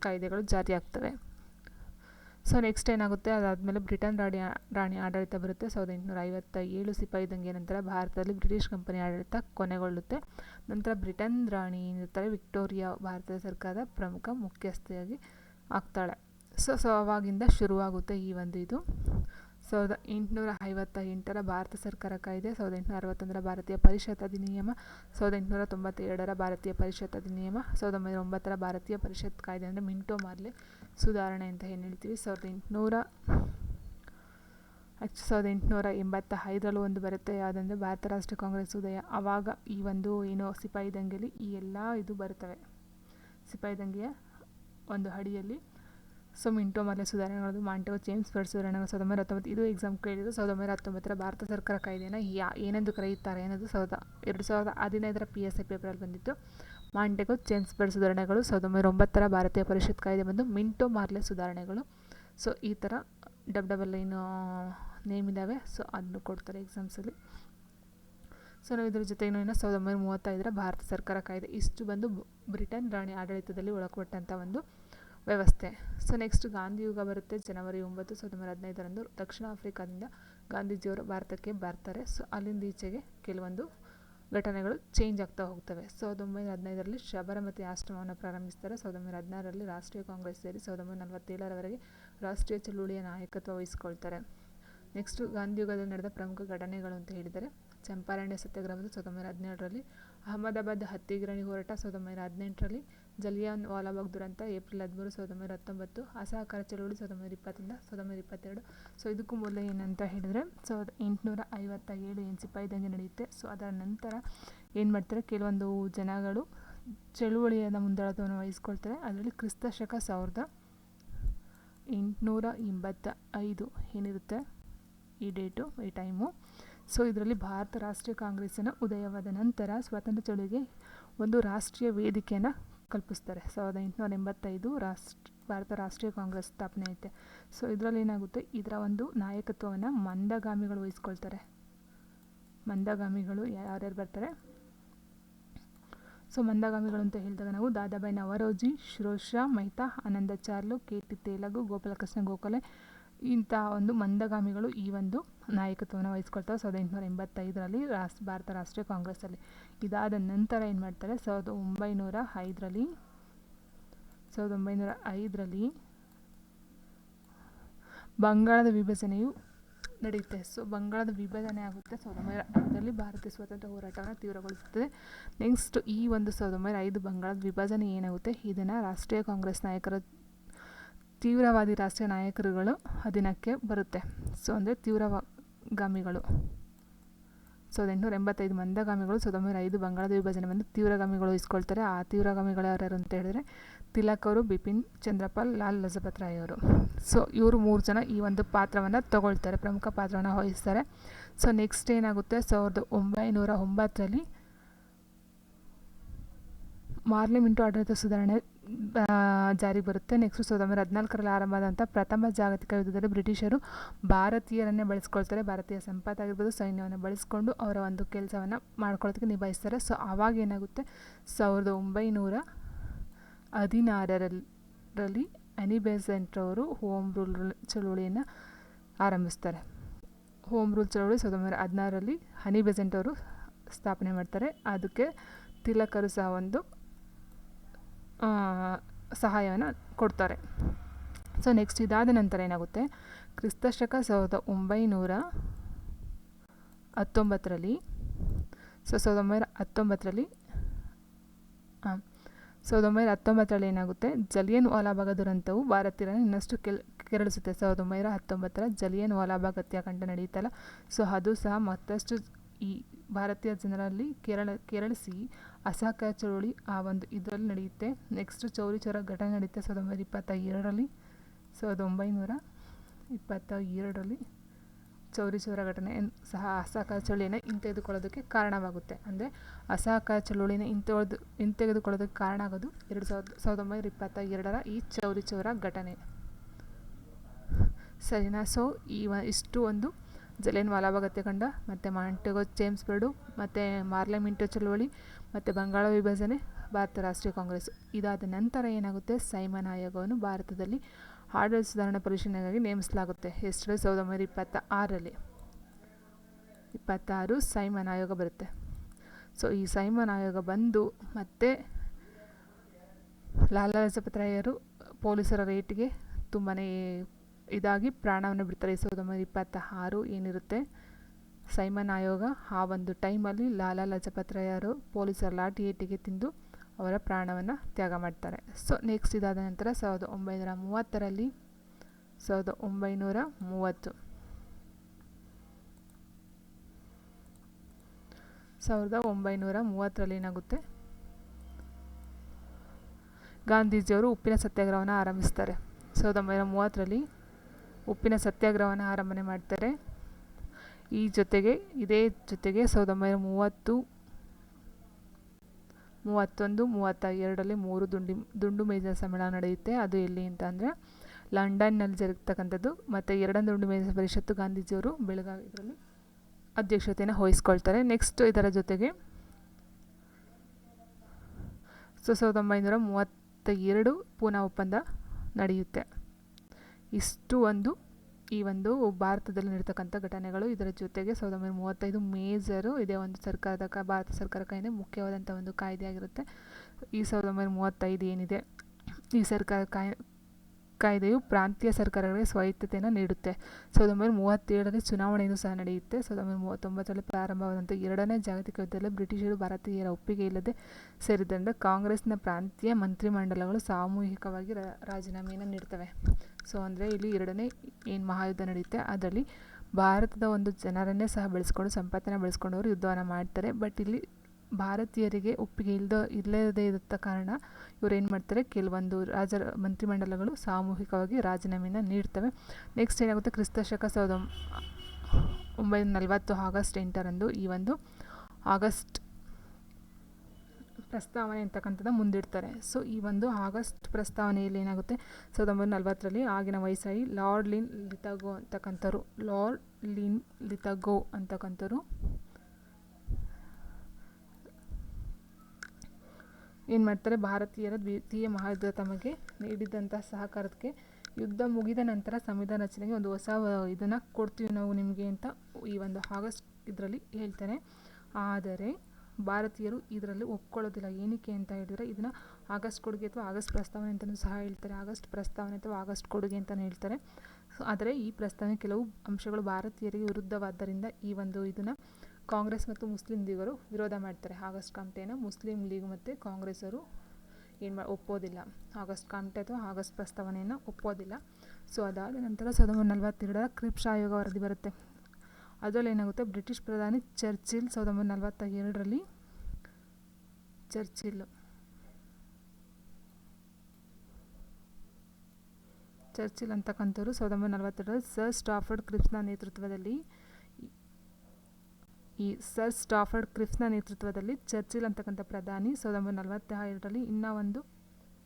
ಕಾಯ್ದೆಗಳು ಜಾರಿಯಾಗ್ತವೆ. ಸೊ ನೆಕ್ಸ್ಟ್ ಏನಾಗುತ್ತೆ, ಅದಾದಮೇಲೆ ಬ್ರಿಟನ್ ರಾಣಿ ರಾಣಿ ಆಡಳಿತ ಬರುತ್ತೆ. ಸಾವಿರದ ಎಂಟುನೂರ ಐವತ್ತ ಏಳು ಸಿಪಾಯಿ ದಂಗೆ ನಂತರ ಭಾರತದಲ್ಲಿ ಬ್ರಿಟಿಷ್ ಕಂಪನಿ ಆಡಳಿತ ಕೊನೆಗೊಳ್ಳುತ್ತೆ. ನಂತರ ಬ್ರಿಟನ್ ರಾಣಿ ಏನಿರ್ತಾರೆ ವಿಕ್ಟೋರಿಯಾ ಭಾರತದ ಸರ್ಕಾರದ ಪ್ರಮುಖ ಮುಖ್ಯಸ್ಥೆಯಾಗಿ ಆಗ್ತಾಳೆ. ಸೊ ಸೊ, ಅವಾಗಿಂದ ಶುರುವಾಗುತ್ತೆ ಈ ಒಂದು ಇದು. ಸಾವಿರದ ಎಂಟುನೂರ ಐವತ್ತ ಎಂಟರ ಭಾರತ ಸರ್ಕಾರ ಕಾಯ್ದೆ, ಸಾವಿರದ ಎಂಟುನೂರ ಅರವತ್ತೊಂದರ ಭಾರತೀಯ ಪರಿಷತ್ ಅಧಿನಿಯಮ, ಸಾವಿರದ ಎಂಟುನೂರ ತೊಂಬತ್ತೇಳರ ಭಾರತೀಯ ಪರಿಷತ್ ಅಧಿನಿಯಮ, ಸಾವಿರದ ಒಂಬೈನೂರ ಒಂಬತ್ತರ ಭಾರತೀಯ ಪರಿಷತ್ ಕಾಯ್ದೆ ಅಂದರೆ ಮಿಂಟೋ ಮಾರ್ಲೆ ಸುಧಾರಣೆ ಅಂತ ಏನು ಹೇಳ್ತೀವಿ. ಸಾವಿರದ ಎಂಟುನೂರ ಸಾವಿರದ ಎಂಟುನೂರ ಎಂಬತ್ತ ಐದರಲ್ಲೂ ಒಂದು ಬರುತ್ತೆ. ಯಾವುದಂದರೆ ಭಾರತ ರಾಷ್ಟ್ರೀಯ ಕಾಂಗ್ರೆಸ್ ಉದಯ. ಆವಾಗ ಈ ಒಂದು ಏನು ಸಿಪಾಯಿ ದಂಗೆಯಲ್ಲಿ ಈ ಎಲ್ಲ ಇದು ಬರುತ್ತವೆ ಸಿಪಾಯಿ ದಂಗೆಯ ಒಂದು ಅಡಿಯಲ್ಲಿ ಸೊ ಮಿಂಟೋ ಮಾರ್ಲೆ ಸುಧಾರಣೆಗಳು ಮಾಂಟೋ, ಜೇಮ್ಸ್ ಫರ್ ಸುಧಾರಣೆಗಳು ಸಾವಿರದ ಒಂಬೈನೂರ ಹತ್ತೊಂಬತ್ತು, ಇದು ಎಕ್ಸಾಮ್ ಕೇಳಿದ್ದು ಸಾವಿರದ ಒಂಬೈನೂರ ಹತ್ತೊಂಬತ್ತರ ಭಾರತ ಸರ್ಕಾರ ಕಾಯ್ದೆಯನ್ನು ಯಾ ಏನೆಂದು ಕರೆಯುತ್ತಾರೆ ಅನ್ನೋದು ಸಾವಿರದ ಎರಡು ಸಾವಿರದ ಹದಿನೈದರ ಪಿ ಎಸ್ ಐ ಪೇಪರಲ್ಲಿ ಬಂದಿತ್ತು. ಮಾಂಟೆಗೋ ಜೇಮ್ಸ್ ಫರ್ ಸುಧಾರಣೆಗಳು ಸಾವಿರದ ಒಂಬೈನೂರ ಒಂಬತ್ತರ ಭಾರತೀಯ ಪರಿಷತ್ ಕಾಯ್ದೆ ಬಂದು ಮಿಂಟೋ ಮಾರ್ಲೆ ಸುಧಾರಣೆಗಳು. ಸೊ ಈ ಥರ ಡಬ್ ಡಬಲ್ ಏನು ನೇಮ್ ಇದ್ದಾವೆ ಸೊ ಅದನ್ನು ಕೊಡ್ತಾರೆ ಎಕ್ಸಾಮ್ಸಲ್ಲಿ ಸೊ ನಾವು ಇದ್ರ ಜೊತೆ ಇನ್ನೂ ಸಾವಿರದ ಒಂಬೈನೂರ ಮೂವತ್ತೈದರ ಭಾರತ ಸರ್ಕಾರ ಕಾಯ್ದೆ. ಇಷ್ಟು ಬಂದು ಬ್ರಿಟನ್ ರಾಣಿ ಆಡಳಿತದಲ್ಲಿ ಒಳಪಟ್ಟಂಥ ಒಂದು ವ್ಯವಸ್ಥೆ. ಸೊ ನೆಕ್ಸ್ಟ್ ಗಾಂಧಿ ಯುಗ ಬರುತ್ತೆ ಜನವರಿ ಒಂಬತ್ತು ಸಾವಿರದ ಒಂಬೈನೂರ ಹದಿನೈದರಂದು. ದಕ್ಷಿಣ ಆಫ್ರಿಕಾದಿಂದ ಗಾಂಧೀಜಿಯವರು ಭಾರತಕ್ಕೆ ಬರ್ತಾರೆ. ಸೊ ಅಲ್ಲಿಂದ ಈಚೆಗೆ ಕೆಲವೊಂದು ಘಟನೆಗಳು ಚೇಂಜ್ ಆಗ್ತಾ ಹೋಗ್ತವೆ. ಸಾವಿರದ ಒಂಬೈನೂರ ಹದಿನೈದರಲ್ಲಿ ಶಬರಮತಿ ಆಶ್ರಮವನ್ನು ಪ್ರಾರಂಭಿಸ್ತಾರೆ. ಸಾವಿರದ ಒಂಬೈನೂರ ಹದಿನಾರರಲ್ಲಿ ರಾಷ್ಟ್ರೀಯ ಕಾಂಗ್ರೆಸ್ ಸೇರಿ ಸಾವಿರದ ಒಂಬೈನೂರ ನಲವತ್ತೇಳರವರೆಗೆ ರಾಷ್ಟ್ರೀಯ ಚಳುವಳಿಯ ನಾಯಕತ್ವ ವಹಿಸಿಕೊಳ್ತಾರೆ. ನೆಕ್ಸ್ಟು ಗಾಂಧಿಯುಗದಲ್ಲಿ ನಡೆದ ಪ್ರಮುಖ ಘಟನೆಗಳು ಅಂತ ಹೇಳಿದರೆ, ಚಂಪಾರಣ್ಯ ಸತ್ಯಾಗ್ರಹದ ಸಾವಿರದ ಒಂಬೈನೂರ ಹದಿನೇಳರಲ್ಲಿ, ಅಹಮದಾಬಾದ್ ಹತ್ತಿಗಿರಣಿ ಹೋರಾಟ ಸಾವಿರದ ಒಂಬೈನೂರ ಹದಿನೆಂಟರಲ್ಲಿ ಜಲಿಯಾನ್ ವಾಲಾಬಾಗ್ ದುರಂತ ಏಪ್ರಿಲ್ ಹದಿಮೂರು, ಸಾವಿರದ ಒಂಬೈನೂರ ಹತ್ತೊಂಬತ್ತು, ಅಸಹಕಾರ ಚಳುವಳಿ ಸಾವಿರದ ಒಂಬೈನೂರ ಇಪ್ಪತ್ತರಿಂದ ಸಾವಿರದ ಒಂಬೈನೂರ ಇಪ್ಪತ್ತೆರಡು. ಸೊ, ಇದಕ್ಕೂ ಮೊದಲು ಏನಂತ ಹೇಳಿದರೆ, ಸಾವಿರದ ಎಂಟುನೂರ ಐವತ್ತ ಏಳು ಏನು ಸಿಪಾಯಿ ದಂಗೆ ನಡೆಯುತ್ತೆ. ಸೊ, ಅದರ ನಂತರ ಏನು ಮಾಡ್ತಾರೆ? ಕೆಲವೊಂದು ಜನಗಳು ಚಳುವಳಿಯನ್ನು ಮುಂದಾಳತ್ವವನ್ನು ವಹಿಸ್ಕೊಳ್ತಾರೆ. ಅದರಲ್ಲಿ ಕ್ರಿಸ್ತ ಶಕ ಸಾವಿರದ ಎಂಟುನೂರ ಎಂಬತ್ತ ಐದು ಏನಿರುತ್ತೆ? ಈ ಡೇಟು, ಈ ಟೈಮು. ಸೊ, ಇದರಲ್ಲಿ ಭಾರತ ರಾಷ್ಟ್ರೀಯ ಕಾಂಗ್ರೆಸ್ಸಿನ ಉದಯವಾದ ನಂತರ ಸ್ವಾತಂತ್ರ್ಯ ಚಳುವಳಿಗೆ ಒಂದು ರಾಷ್ಟ್ರೀಯ ವೇದಿಕೆಯನ್ನು ಕಲ್ಪಿಸ್ತಾರೆ. ಸಾವಿರದ ಎಂಟುನೂರ ಎಂಬತ್ತೈದು ರಾಷ್ಟ್ರ, ಭಾರತ ರಾಷ್ಟ್ರೀಯ ಕಾಂಗ್ರೆಸ್ ಸ್ಥಾಪನೆ ಐತೆ. ಸೊ ಇದರಲ್ಲಿ ಏನಾಗುತ್ತೆ? ಇದರ ಒಂದು ನಾಯಕತ್ವವನ್ನು ಮಂದಗಾಮಿಗಳು ವಹಿಸ್ಕೊಳ್ತಾರೆ. ಮಂದಗಾಮಿಗಳು ಯಾರ್ಯಾರು ಬರ್ತಾರೆ? ಸೊ ಮಂದಗಾಮಿಗಳು ಅಂತ ಹೇಳಿದಾಗ ನಾವು ದಾದಾಬಾಯಿ ನವರೋಜಿ ಶಿರೋಷ ಮೆಹ್ತಾ ಆನಂದ ಚಾರ್ಲು, ಕೆ ಟಿ ತೇಲಗು, ಗೋಪಾಲಕೃಷ್ಣ ಗೋಖಲೆ ಇಂಥ ಒಂದು ಮಂದಗಾಮಿಗಳು ಈ ಒಂದು ನಾಯಕತ್ವವನ್ನು ವಹಿಸ್ಕೊಳ್ತಾರೆ. ಸಾವಿರದ ಎಂಟುನೂರ ಎಂಬತ್ತೈದರಲ್ಲಿ ರಾಸ್, ಭಾರತ ರಾಷ್ಟ್ರೀಯ ಕಾಂಗ್ರೆಸ್ಸಲ್ಲಿ. ಇದಾದ ನಂತರ ಏನು ಮಾಡ್ತಾರೆ? ಸಾವಿರದ ಒಂಬೈನೂರ ಐದರಲ್ಲಿ, ಸಾವಿರದ ಒಂಬೈನೂರ ಐದರಲ್ಲಿ ಬಂಗಾಳದ ವಿಭಜನೆಯು ನಡೆಯುತ್ತೆ. ಸೊ ಬಂಗಾಳದ ವಿಭಜನೆ ಆಗುತ್ತೆ. ಸಾವಿರದ ಒಂಬೈನೂರ ಐದರಲ್ಲಿ ಭಾರತೀಯ ಸ್ವಾತಂತ್ರ್ಯ ಹೋರಾಟವನ್ನು ತೀವ್ರಗೊಳಿಸುತ್ತದೆ. ನೆಕ್ಸ್ಟ್ ಈ ಒಂದು ಸಾವಿರದ ಒಂಬೈನೂರ ಐದು ಬಂಗಾಳದ ವಿಭಜನೆ ಏನಾಗುತ್ತೆ? ಇದನ್ನು ರಾಷ್ಟ್ರೀಯ ಕಾಂಗ್ರೆಸ್ ನಾಯಕರ ತೀವ್ರವಾದಿ ರಾಷ್ಟ್ರೀಯ ನಾಯಕರುಗಳು ಅಧೀನಕ್ಕೆ ಬರುತ್ತೆ. ಸೊ, ಅಂದರೆ ತೀವ್ರಗಾಮಿಗಳು. ಸಾವಿರದ ಎಂಟುನೂರ ಎಂಬತ್ತೈದು ಮಂದಗಾಮಿಗಳು ಸಾವಿರದ ಒಂಬೈನೂರ ಐದು ಬಂಗಾಳದ ವಿಭಜನೆ ಬಂದು ತೀವ್ರಗಾಮಿಗಳು ಇಸ್ಕೊಳ್ತಾರೆ. ಆ ತೀವ್ರಗಾಮಿಗಳು ಯಾರ್ಯಾರು ಅಂತ ಹೇಳಿದ್ರೆ ತಿಲಕ್ ಅವರು, ಬಿಪಿನ್ ಚಂದ್ರಪಾಲ್, ಲಾಲ್ ಲಜಪತ್ ರಾಯ್ ಅವರು. ಸೊ, ಇವರು ಮೂರು ಜನ ಈ ಒಂದು ಪಾತ್ರವನ್ನು ತಗೊಳ್ತಾರೆ, ಪ್ರಮುಖ ಪಾತ್ರವನ್ನು ವಹಿಸ್ತಾರೆ. ಸೊ, ನೆಕ್ಸ್ಟ್ ಏನಾಗುತ್ತೆ? ಸಾವಿರದ ಒಂಬೈನೂರ ಒಂಬತ್ತರಲ್ಲಿ ಮಾರ್ಲಿಮೆಂಟು ಆಡಳಿತ ಸುಧಾರಣೆ ಜಾರಿಗೆ ಬರುತ್ತೆ. ನೆಕ್ಸ್ಟ್ ಸಾವಿರದ ಒಂಬೈನೂರ ಹದಿನಾಲ್ಕರಲ್ಲಿ ಆರಂಭ ಆದಂಥ ಪ್ರಥಮ ಜಾಗತಿಕ ಯುದ್ಧದಲ್ಲಿ ಬ್ರಿಟಿಷರು ಭಾರತೀಯರನ್ನೇ ಬಳಸ್ಕೊಳ್ತಾರೆ. ಭಾರತೀಯ ಸಂಪತ್ತಾಗಿರ್ಬೋದು, ಸೈನ್ಯವನ್ನು ಬಳಸ್ಕೊಂಡು ಅವರ ಒಂದು ಕೆಲಸವನ್ನು ಮಾಡ್ಕೊಳ್ಳೋದಕ್ಕೆ ನಿಭಾಯಿಸ್ತಾರೆ. ಸೊ ಆವಾಗ ಏನಾಗುತ್ತೆ? ಸಾವಿರದ ಒಂಬೈನೂರ ಹದಿನಾರರಲ್ಲಿ ಅನಿ ಬೆಸೆಂಟ್ ಅವರು ಹೋಮ್ ರೂಲ್ ಚಳುವಳಿಯನ್ನು ಆರಂಭಿಸ್ತಾರೆ. ಹೋಮ್ ರೂಲ್ ಚಳುವಳಿ ಸಾವಿರದ ಒಂಬೈನೂರ ಹದಿನಾರರಲ್ಲಿ ಹನಿ ಅವರು ಸ್ಥಾಪನೆ ಮಾಡ್ತಾರೆ. ಅದಕ್ಕೆ ತಿಲಕರು ಸಹ ಒಂದು ಸಹಾಯವನ್ನು ಕೊಡ್ತಾರೆ. ಸೊ ನೆಕ್ಸ್ಟ್ ಇದಾದ ನಂತರ ಏನಾಗುತ್ತೆ? ಕ್ರಿಸ್ತಶಕ ಸಾವಿರದ ಒಂಬೈನೂರ ಹತ್ತೊಂಬತ್ತರಲ್ಲಿ ಸೊ ಸಾವಿರದ ಒಂಬೈನೂರ ಹತ್ತೊಂಬತ್ತರಲ್ಲಿ ಹಾಂ ಸಾವಿರದ ಒಂಬೈನೂರ ಹತ್ತೊಂಬತ್ತರಲ್ಲಿ ಏನಾಗುತ್ತೆ? ಜಲಿಯನ್ ವಾಲಾಬಾಗ ದುರಂತವು ಭಾರತೀಯರನ್ನು ಇನ್ನಷ್ಟು ಕೆಲ್, ಕೆರಳಿಸುತ್ತೆ. ಸಾವಿರದ ಒಂಬೈನೂರ ಹತ್ತೊಂಬತ್ತರ ಜಲಿಯನ್ ವಾಲಾಬಾಗ್ ಹತ್ಯಾಕಾಂಡ ನಡೆಯುತ್ತಲ್ಲ. ಸೊ ಅದು ಸಹ ಮತ್ತಷ್ಟು ಈ ಭಾರತೀಯ ಜನರಲ್ಲಿ ಕೆರಳ, ಕೆರಳಿಸಿ ಅಸಹಕಾರ ಚಳುವಳಿ ಆ ಒಂದು ಇದರಲ್ಲಿ ನಡೆಯುತ್ತೆ. ನೆಕ್ಸ್ಟ್ ಚೌರಿ ಚೌರ ಘಟನೆ ನಡೆಯುತ್ತೆ ಸಾವಿರದ ಒಂಬೈನೂರ ಇಪ್ಪತ್ತ ಎರಡರಲ್ಲಿ ಸಾವಿರದ ಒಂಬೈನೂರ ಇಪ್ಪತ್ತ ಎರಡರಲ್ಲಿ ಚೌರಿ ಚೌರ ಘಟನೆ ಸಹ ಅಸಹಕಾರ ಚಳುವಳಿಯನ್ನು ಹಿಂತೆಗೆದುಕೊಳ್ಳೋದಕ್ಕೆ ಕಾರಣವಾಗುತ್ತೆ. ಅಂದರೆ ಅಸಹಕಾರ ಚಳುವಳಿನ ಹಿಂತೆಗೆದು, ಹಿಂತೆಗೆದುಕೊಳ್ಳೋದಕ್ಕೆ ಕಾರಣ ಆಗೋದು ಎರಡು ಸಾವಿರದ ಸಾವಿರದ ಒಂಬೈನೂರ ಇಪ್ಪತ್ತ ಎರಡರ ಈ ಚೌರಿ ಚೌರ ಘಟನೆ. ಸರಿನಾ? ಸೊ ಈ ಇಷ್ಟು ಒಂದು ಜಲೇನ್ ವಾಲಾಬಾಗ್ ಹತ್ಯಾಕಾಂಡ, ಮತ್ತು ಮಾಂಟೆಗೋ, ಜೇಮ್ಸ್ ಬರ್ಡು, ಮತ್ತು ಮಾರ್ಲೆ ಮಿಂಟೋ ಚಳುವಳಿ ಮತ್ತು ಬಂಗಾಳ ವಿಭಜನೆ, ಭಾರತ ರಾಷ್ಟ್ರೀಯ ಕಾಂಗ್ರೆಸ್. ಇದಾದ ನಂತರ ಏನಾಗುತ್ತೆ? ಸೈಮನ್ ಆಯೋಗವನ್ನು ಭಾರತದಲ್ಲಿ ಆಡಳಿತ ಸುಧಾರಣಾ ಪರಿಶೀಲನೆಗಾಗಿ ನೇಮಿಸಲಾಗುತ್ತೆ. ಎಷ್ಟರಲ್ಲಿ? ಸಾವಿರದ ಒಂಬೈನೂರ ಇಪ್ಪತ್ತ ಆರರಲ್ಲಿ ಇಪ್ಪತ್ತಾರು ಸೈಮನ್ ಆಯೋಗ ಬರುತ್ತೆ. ಸೊ ಈ ಸೈಮನ್ ಆಯೋಗ ಬಂದು ಮತ್ತೆ ಲಾಲ ಲಜಪತ್ರಾಯರು ಪೊಲೀಸರ ರೇಟಿಗೆ ತುಂಬಾ ಇದಾಗಿ ಪ್ರಾಣವನ್ನು ಬಿಡ್ತಾರೆ. ಸಾವಿರದ ಒಂಬೈನೂರ ಇಪ್ಪತ್ತ ಆರು ಏನಿರುತ್ತೆ? ಸೈಮನ್ ಆಯೋಗ ಆ ಒಂದು ಟೈಮಲ್ಲಿ ಲಾಲಾ ಲಜಪತ್ ರಾಯರು ಪೊಲೀಸರ ಲಾಠಿ ಏಟಿಗೆ ತಿಂದು ಅವರ ಪ್ರಾಣವನ್ನು ತ್ಯಾಗ ಮಾಡ್ತಾರೆ. ಸೊ ನೆಕ್ಸ್ಟ್ ಇದಾದ ನಂತರ ಸಾವಿರದ ಒಂಬೈನೂರ ಮೂವತ್ತರಲ್ಲಿ ಸಾವಿರದ ಒಂಬೈನೂರ ಮೂವತ್ತು. ಸಾವಿರದ ಒಂಬೈನೂರ ಮೂವತ್ತರಲ್ಲಿ ಏನಾಗುತ್ತೆ? ಗಾಂಧೀಜಿಯವರು ಉಪ್ಪಿನ ಸತ್ಯಾಗ್ರಹವನ್ನು ಆರಂಭಿಸ್ತಾರೆ. ಸಾವಿರದ ಒಂಬೈನೂರ ಮೂವತ್ತರಲ್ಲಿ ಉಪ್ಪಿನ ಸತ್ಯಾಗ್ರಹವನ್ನು ಆರಂಭನೆ ಮಾಡ್ತಾರೆ. ಈ ಜೊತೆಗೆ, ಇದೇ ಜೊತೆಗೆ ಸಾವಿರದ ಒಂಬೈನೂರ ಮೂವತ್ತು, ಮೂವತ್ತೊಂದು ಮೂವತ್ತ ಎರಡರಲ್ಲಿ ಮೂರು ದುಂಡಿ, ದುಂಡು ಮೇಜಿನ ಸಮ್ಮೇಳನ ನಡೆಯುತ್ತೆ. ಅದು ಎಲ್ಲಿ ಅಂತ ಅಂದರೆ, ಲಂಡನ್ನಲ್ಲಿ ಜರುಗ್ತಕ್ಕಂಥದ್ದು. ಮತ್ತು ಎರಡನೇ ದುಂಡು ಮೇಜಿನ ಪರಿಷತ್ತು ಗಾಂಧೀಜಿಯವರು ಬೆಳಗಾವಿ ಇದರಲ್ಲಿ ಅಧ್ಯಕ್ಷತೆಯನ್ನು ವಹಿಸ್ಕೊಳ್ತಾರೆ. ನೆಕ್ಸ್ಟ್ ಇದರ ಜೊತೆಗೆ, ಸೊ ಸಾವಿರದ ಒಂಬೈನೂರ ಮೂವತ್ತ ಎರಡು ಪೂನಾ ಒಪ್ಪಂದ ನಡೆಯುತ್ತೆ. ಇಷ್ಟು ಒಂದು ಈ ಒಂದು ಭಾರತದಲ್ಲಿ ನಡೀತಕ್ಕಂಥ ಘಟನೆಗಳು ಇದರ ಜೊತೆಗೆ ಸಾವಿರದ ಒಂಬೈನೂರ ಮೂವತ್ತೈದು ಮೇಜರು ಇದೇ ಒಂದು ಸರ್ಕಾರದ ಕ, ಭಾರತ ಸರ್ಕಾರ ಕೈಯಿಂದ ಮುಖ್ಯವಾದಂಥ ಒಂದು ಕಾಯ್ದೆ ಆಗಿರುತ್ತೆ ಈ ಸಾವಿರದ ಒಂಬೈನೂರ ಮೂವತ್ತೈದು ಏನಿದೆ? ಈ ಸರ್ಕಾರ ಕಾಯ್, ಕಾಯ್ದೆಯು ಪ್ರಾಂತೀಯ ಸರ್ಕಾರಗಳಿಗೆ ಸ್ವಾಯತ್ತತೆಯನ್ನು ನೀಡುತ್ತೆ. ಸಾವಿರದ ಒಂಬೈನೂರ ಮೂವತ್ತೇಳರಲ್ಲಿ ಚುನಾವಣೆಯೂ ಸಹ ನಡೆಯುತ್ತೆ. ಸಾವಿರದ ಒಂಬೈನೂರ ಮೂವತ್ತೊಂಬತ್ತರಲ್ಲಿ ಪ್ರಾರಂಭವಾದಂಥ ಎರಡನೇ ಜಾಗತಿಕ ಯುದ್ಧದಲ್ಲಿ ಬ್ರಿಟಿಷರು ಭಾರತೀಯರ ಒಪ್ಪಿಗೆ ಇಲ್ಲದೆ ಸೇರಿದ್ದರಿಂದ ಕಾಂಗ್ರೆಸ್ನ ಪ್ರಾಂತೀಯ ಮಂತ್ರಿಮಂಡಲಗಳು ಸಾಮೂಹಿಕವಾಗಿ ರಾಜೀನಾಮೆಯನ್ನು ನೀಡ್ತವೆ. ಸೊ ಅಂದರೆ ಇಲ್ಲಿ ಎರಡನೇ ಏನು ಮಹಾಯುದ್ಧ ನಡೆಯುತ್ತೆ, ಅದರಲ್ಲಿ ಭಾರತದ ಒಂದು ಜನರನ್ನೇ ಸಹ ಬೆಳೆಸ್ಕೊಂಡು, ಸಂಪತ್ತನ್ನು ಬೆಳೆಸ್ಕೊಂಡವರು ಯುದ್ಧವನ್ನು ಮಾಡ್ತಾರೆ. ಬಟ್ ಇಲ್ಲಿ ಭಾರತೀಯರಿಗೆ ಒಪ್ಪಿಗೆ ಇಲ್ಲದ ಇಲ್ಲದೇ ಇದ್ದ ಕಾರಣ ಇವರು ಏನು ಮಾಡ್ತಾರೆ, ಕೆಲವೊಂದು ರಾಜ, ಮಂತ್ರಿಮಂಡಲಗಳು ಸಾಮೂಹಿಕವಾಗಿ ರಾಜೀನಾಮೆಯನ್ನು ನೀಡ್ತವೆ. ನೆಕ್ಸ್ಟ್ ಏನಾಗುತ್ತೆ ಕ್ರಿಸ್ತ ಶಕ ಸಾವಿರದ ಒಂಬೈನೂರ ನಲವತ್ತು ಆಗಸ್ಟ್ ಎಂಟರಂದು ಈ ಒಂದು ಆಗಸ್ಟ್ ಪ್ರಸ್ತಾವನೆ ಅಂತಕ್ಕಂಥದ್ದು ಮುಂದಿಡ್ತಾರೆ. ಸೊ ಈ ಒಂದು ಆಗಸ್ಟ್ ಪ್ರಸ್ತಾವನೆಯಲ್ಲಿ ಏನಾಗುತ್ತೆ? ಸಾವಿರದ ಒಂಬೈನೂರ ನಲವತ್ತರಲ್ಲಿ ಆಗಿನ ವಯಸ್ಸಾಗಿ ಲಾರ್ಡ್ ಲಿನ್ ಲಿತಗೋ ಅಂತಕ್ಕಂಥವ್ರು. ಲಾರ್ಡ್ ಲಿನ್ ಲಿತಗೋ ಅಂತಕ್ಕಂಥವ್ರು. ಏನು ಮಾಡ್ತಾರೆ? ಭಾರತೀಯರ ದ್ವಿತೀಯ ಮಹಾಯುದ್ಧ ತಮಗೆ ನೀಡಿದಂಥ ಸಹಕಾರಕ್ಕೆ ಯುದ್ಧ ಮುಗಿದ ನಂತರ ಸಂವಿಧಾನ ರಚನೆಗೆ ಒಂದು ಹೊಸ ಇದನ್ನು ಕೊಡ್ತೀವಿ ನಾವು ನಿಮಗೆ ಅಂತ ಈ ಒಂದು ಆಗಸ್ಟ್ ಇದರಲ್ಲಿ ಹೇಳ್ತಾರೆ. ಆದರೆ ಭಾರತೀಯರು ಇದರಲ್ಲಿ ಒಪ್ಕೊಳ್ಳೋದಿಲ್ಲ. ಏನಕ್ಕೆ ಅಂತ ಹೇಳಿದರೆ, ಇದನ್ನು ಆಗಸ್ಟ್ ಕೊಡುಗೆ ಅಥವಾ ಆಗಸ್ಟ್ ಪ್ರಸ್ತಾವನೆ ಅಂತಲೂ ಸಹ ಹೇಳ್ತಾರೆ. ಆಗಸ್ಟ್ ಪ್ರಸ್ತಾವನೆ ಅಥವಾ ಆಗಸ್ಟ್ ಕೊಡುಗೆ ಅಂತಲೇ ಹೇಳ್ತಾರೆ. ಸೊ ಆದರೆ ಈ ಪ್ರಸ್ತಾವನೆ ಕೆಲವು ಅಂಶಗಳು ಭಾರತೀಯರಿಗೆ ವಿರುದ್ಧವಾದ್ದರಿಂದ ಈ ಒಂದು ಇದನ್ನು ಕಾಂಗ್ರೆಸ್ ಮತ್ತು ಮುಸ್ಲಿಂ ಲೀಗರು ವಿರೋಧ ಮಾಡ್ತಾರೆ. ಆಗಸ್ಟ್ ಕಾಮ್ಟೆನ ಮುಸ್ಲಿಂ ಲೀಗ್ ಮತ್ತು ಕಾಂಗ್ರೆಸ್ಸರು ಏನು ಮಾ, ಒಪ್ಪೋದಿಲ್ಲ. ಆಗಸ್ಟ್ ಕಾಮ್ಟೆ ಅಥವಾ ಆಗಸ್ಟ್ ಪ್ರಸ್ತಾವನೆಯನ್ನು ಒಪ್ಪೋದಿಲ್ಲ. ಸೊ ಅದಾದ ನಂತರ ಸಾವಿರದ ಒಂಬೈನೂರ ನಲವತ್ತೆರಡರ ಕ್ರಿಪ್ಸ್ ಆಯೋಗ ವರದಿ ಬರುತ್ತೆ. ಅದರಲ್ಲಿ ಏನಾಗುತ್ತೆ, ಬ್ರಿಟಿಷ್ ಪ್ರಧಾನಿ ಚರ್ಚಿಲ್ ಸಾವಿರದ ಒಂಬೈನೂರ ನಲವತ್ತ ಎರಡರಲ್ಲಿ ಚರ್ಚಿಲ್. ಚರ್ಚಿಲ್ ಅಂತಕ್ಕಂಥವ್ರು ಸಾವಿರದ ಒಂಬೈನೂರ ನಲವತ್ತೆರಡರಲ್ಲಿ ಸರ್ ಸ್ಟಾಫರ್ಡ್ ಕ್ರಿಪ್ಸ್ನ ನೇತೃತ್ವದಲ್ಲಿ ಈ ಸರ್ ಸ್ಟಾಫರ್ಡ್ ಕ್ರಿಫ್ನ ನೇತೃತ್ವದಲ್ಲಿ ಚರ್ಚಿಲ್ ಅಂತಕ್ಕಂಥ ಪ್ರಧಾನಿ ಸಾವಿರದ ಒಂಬೈನೂರ ನಲವತ್ತ ಎರಡರಲ್ಲಿ ಇನ್ನೂ ಒಂದು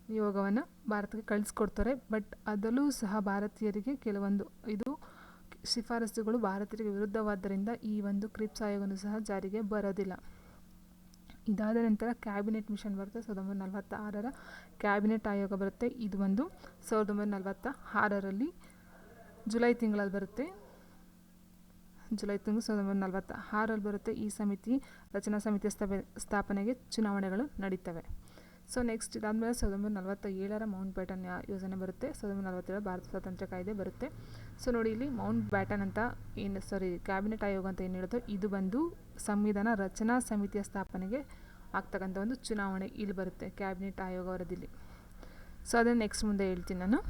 ನಿಯೋಗವನ್ನು ಭಾರತಕ್ಕೆ ಕಳಿಸ್ಕೊಡ್ತಾರೆ. ಬಟ್ ಅದರಲ್ಲೂ ಸಹ ಭಾರತೀಯರಿಗೆ ಕೆಲವೊಂದು ಇದು ಶಿಫಾರಸುಗಳು ಭಾರತೀಯರಿಗೆ ವಿರುದ್ಧವಾದ್ದರಿಂದ ಈ ಒಂದು ಕ್ರಿಪ್ಸ್ ಆಯೋಗವನ್ನು ಸಹ ಜಾರಿಗೆ ಬರೋದಿಲ್ಲ. ಇದಾದ ನಂತರ ಕ್ಯಾಬಿನೆಟ್ ಮಿಷನ್ ಬರುತ್ತೆ, ಸಾವಿರದ ಒಂಬೈನೂರ ನಲವತ್ತ ಆರರ ಕ್ಯಾಬಿನೆಟ್ ಆಯೋಗ ಬರುತ್ತೆ. ಇದು ಒಂದು ಸಾವಿರದ ಒಂಬೈನೂರ ನಲವತ್ತ ಆರರಲ್ಲಿ ಜುಲೈ ತಿಂಗಳಲ್ಲಿ ಬರುತ್ತೆ. ಜುಲೈ ತಿಂಗಳು ಸಾವಿರದ ಒಂಬೈನೂರ ನಲವತ್ತ ಆರಲ್ಲಿ ಬರುತ್ತೆ. ಈ ಸಮಿತಿ, ರಚನಾ ಸಮಿತಿಯ ಸ್ಥಾಪ, ಸ್ಥಾಪನೆಗೆ ಚುನಾವಣೆಗಳು ನಡೀತವೆ. ಸೊ ನೆಕ್ಸ್ಟ್ ಇದಾದಮೇಲೆ ಸಾವಿರದ ಒಂಬೈನೂರ ನಲವತ್ತ ಏಳರ ಮೌಂಟ್ ಬ್ಯಾಟನ್ ಯೋಜನೆ ಬರುತ್ತೆ. ಸಾವಿರದ ಒಂಬೈನೂರ ನಲವತ್ತೇಳು ಭಾರತ ಸ್ವಾತಂತ್ರ್ಯ ಕಾಯ್ದೆ ಬರುತ್ತೆ. ಸೊ ನೋಡಿ, ಇಲ್ಲಿ ಮೌಂಟ್ ಬ್ಯಾಟನ್ ಅಂತ ಏನು ಸಾರಿ ಕ್ಯಾಬಿನೆಟ್ ಆಯೋಗ ಅಂತ ಏನು ಹೇಳುತ್ತೋ, ಇದು ಬಂದು ಸಂವಿಧಾನ ರಚನಾ ಸಮಿತಿಯ ಸ್ಥಾಪನೆಗೆ ಆಗ್ತಕ್ಕಂಥ ಒಂದು ಚುನಾವಣೆ ಇಲ್ಲಿ ಬರುತ್ತೆ ಕ್ಯಾಬಿನೆಟ್ ಆಯೋಗ ವರದಿಲಿ. ಸೊ ಅದನ್ನು ನೆಕ್ಸ್ಟ್ ಮುಂದೆ ಹೇಳ್ತೀನಿ ನಾನು.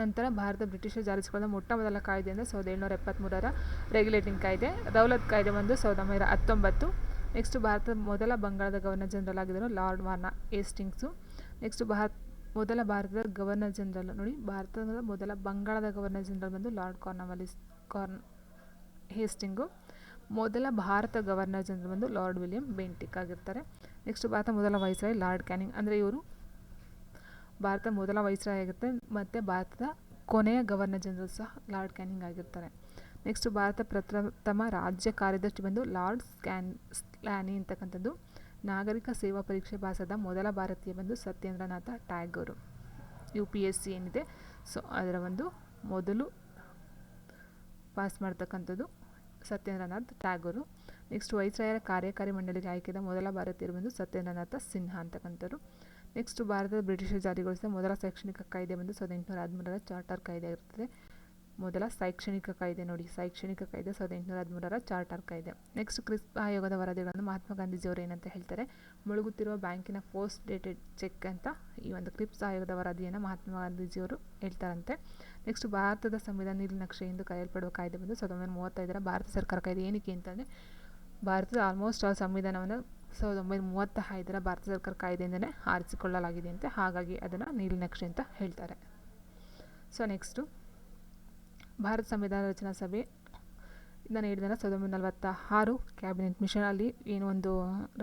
ನಂತರ ಭಾರತ ಬ್ರಿಟಿಷರು ಜಾರಿಸಿಕೊಂಡ ಮೊಟ್ಟ ಮೊದಲ ಕಾಯ್ದೆ ಅಂದರೆ ಸಾವಿರದ ಏಳ್ನೂರ ಎಪ್ಪತ್ತ್ಮೂರರ ರೆಗ್ಯುಲೇಟಿಂಗ್ ಕಾಯ್ದೆ, ದೌಲತ್ ಕಾಯ್ದೆ ಬಂದು ಸಾವಿರದ ಒಂಬೈನೂರ ಹತ್ತೊಂಬತ್ತು. ನೆಕ್ಸ್ಟ್ ಭಾರತದ ಮೊದಲ ಬಂಗಾಳದ ಗವರ್ನರ್ ಜನರಲ್ ಆಗಿದ್ದರು Lord Warren Hastings next Bharat ಮೊದಲ ಭಾರತದ ಗವರ್ನರ್ ಜನರಲ್. ನೋಡಿ, ಭಾರತದ ಮೊದಲ ಬಂಗಾಳದ ಗವರ್ನರ್ ಜನರಲ್ ಬಂದು ಲಾರ್ಡ್ ಕಾರ್ನವಾಲಿಸ್ ಕಾರ್ನ್ ಹೇಸ್ಟಿಂಗು. ಮೊದಲ ಭಾರತ ಗವರ್ನರ್ ಜನರಲ್ ಬಂದು ಲಾರ್ಡ್ ವಿಲಿಯಂ ಬೆಂಟಿಕ್ ಆಗಿರ್ತಾರೆ. ನೆಕ್ಸ್ಟ್ ಭಾರತ ಮೊದಲ ವೈಸ್ರಾಯ್ ಲಾರ್ಡ್ ಕ್ಯಾನಿಂಗ್. ಅಂದರೆ ಇವರು ಭಾರತ ಮೊದಲ ವೈಸ್ರಾಯ್ ಆಗಿರ್ತಾರೆ, ಮತ್ತು ಭಾರತದ ಕೊನೆಯ ಗವರ್ನರ್ ಜನರಲ್ ಸಹ ಲಾರ್ಡ್ ಕ್ಯಾನಿಂಗ್ ಆಗಿರ್ತಾರೆ. ನೆಕ್ಸ್ಟ್ ಭಾರತ ಪ್ರಥಮ ರಾಜ್ಯ ಕಾರ್ಯದರ್ಶಿ ಬಂದು ಲಾರ್ಡ್ ಸ್ಕ್ಯಾನ್ ಸ್ಲ್ಯಾನಿ ಅಂತಕ್ಕಂಥದ್ದು. ನಾಗರಿಕ ಸೇವಾ ಪರೀಕ್ಷೆ ಪಾಸಾದ ಮೊದಲ ಭಾರತೀಯ ಬಂದು Satyendranath Tagore. U P S C ಏನಿದೆ? ಸೊ ಅದರ ಒಂದು ಮೊದಲು ಪಾಸ್ ಮಾಡ್ತಕ್ಕಂಥದ್ದು ಸತ್ಯೇಂದ್ರನಾಥ್ ಟ್ಯಾಗೋರು. ನೆಕ್ಸ್ಟ್ ವೈಸ್ರಾಯರ ಕಾರ್ಯಕಾರಿ ಮಂಡಳಿಗೆ ಆಯ್ಕೆದ ಮೊದಲ ಭಾರತೀಯರು ಬಂದು ಸತ್ಯೇಂದ್ರನಾಥ ಸಿನ್ಹಾ ಅಂತಕ್ಕಂಥವ್ರು. ನೆಕ್ಸ್ಟ್ ಭಾರತದ ಬ್ರಿಟಿಷರು ಜಾರಿಗೊಳಿಸಿದ ಮೊದಲ ಶೈಕ್ಷಣಿಕ ಕಾಯ್ದೆ ಬಂದು ಸಾವಿರದ ಎಂಟುನೂರ ಹದಿಮೂರರ ಚಾರ್ಟರ್ ಕಾಯ್ದೆ ಆಗಿರ್ತದೆ ಮೊದಲ ಶೈಕ್ಷಣಿಕ ಕಾಯ್ದೆ ನೋಡಿ. ಶೈಕ್ಷಣಿಕ ಕಾಯ್ದೆ ಸಾವಿರದ ಎಂಟುನೂರ ಹದಿಮೂರರ ಚಾರ್ಟರ್ ಕಾಯ್ದೆ. ನೆಕ್ಸ್ಟ್ ಕ್ರಿಸ್ ಆಯೋಗದ ವರದಿಗಳನ್ನು ಮಹಾತ್ಮ ಗಾಂಧೀಜಿಯವರು ಏನಂತ ಹೇಳ್ತಾರೆ? ಮುಳುಗುತ್ತಿರುವ ಬ್ಯಾಂಕಿನ ಪೋಸ್ಟ್ ಡೇಟೆಡ್ ಚೆಕ್ ಅಂತ ಈ ಒಂದು ಕ್ರಿಪ್ಸ್ ಆಯೋಗದ ವರದಿಯನ್ನು ಮಹಾತ್ಮ ಗಾಂಧೀಜಿಯವರು ಹೇಳ್ತಾರಂತೆ. ನೆಕ್ಸ್ಟ್ ಭಾರತದ ಸಂವಿಧಾನ ನೀಲನಕ್ಷೆ ಎಂದು ಕರೆಯಲ್ಪಡುವ ಕಾಯ್ದೆ ಬಂದು ಸಾವಿರದ ಒಂಬೈನೂರ ಮೂವತ್ತೈದರ ಭಾರತ ಸರ್ಕಾರ ಕಾಯ್ದೆ ಏನಕ್ಕೆ ಅಂತಂದರೆ, ಭಾರತದ ಆಲ್ಮೋಸ್ಟ್ ಆಲ್ ಸಂವಿಧಾನವನ್ನು ಸಾವಿರದ ಒಂಬೈನೂರ ಮೂವತ್ತ ಐದರ ಭಾರತ ಸರ್ಕಾರ ಕಾಯ್ದೆಯಿಂದಲೇ ಆರಿಸಿಕೊಳ್ಳಲಾಗಿದೆ ಅಂತೆ ಹಾಗಾಗಿ ಅದನ್ನು ನೀಲನಕ್ಷೆ ಅಂತ ಹೇಳ್ತಾರೆ. ಸೊ ನೆಕ್ಸ್ಟು ಭಾರತ ಸಂವಿಧಾನ ರಚನಾ ಸಭೆ ನಾನು ಹೇಳಿದ್ರೆ ಸಾವಿರದ ಒಂಬೈನೂರ ನಲವತ್ತ ಆರು ಕ್ಯಾಬಿನೆಟ್ ಮಿಷನ್ ಅಲ್ಲಿ ಏನು ಒಂದು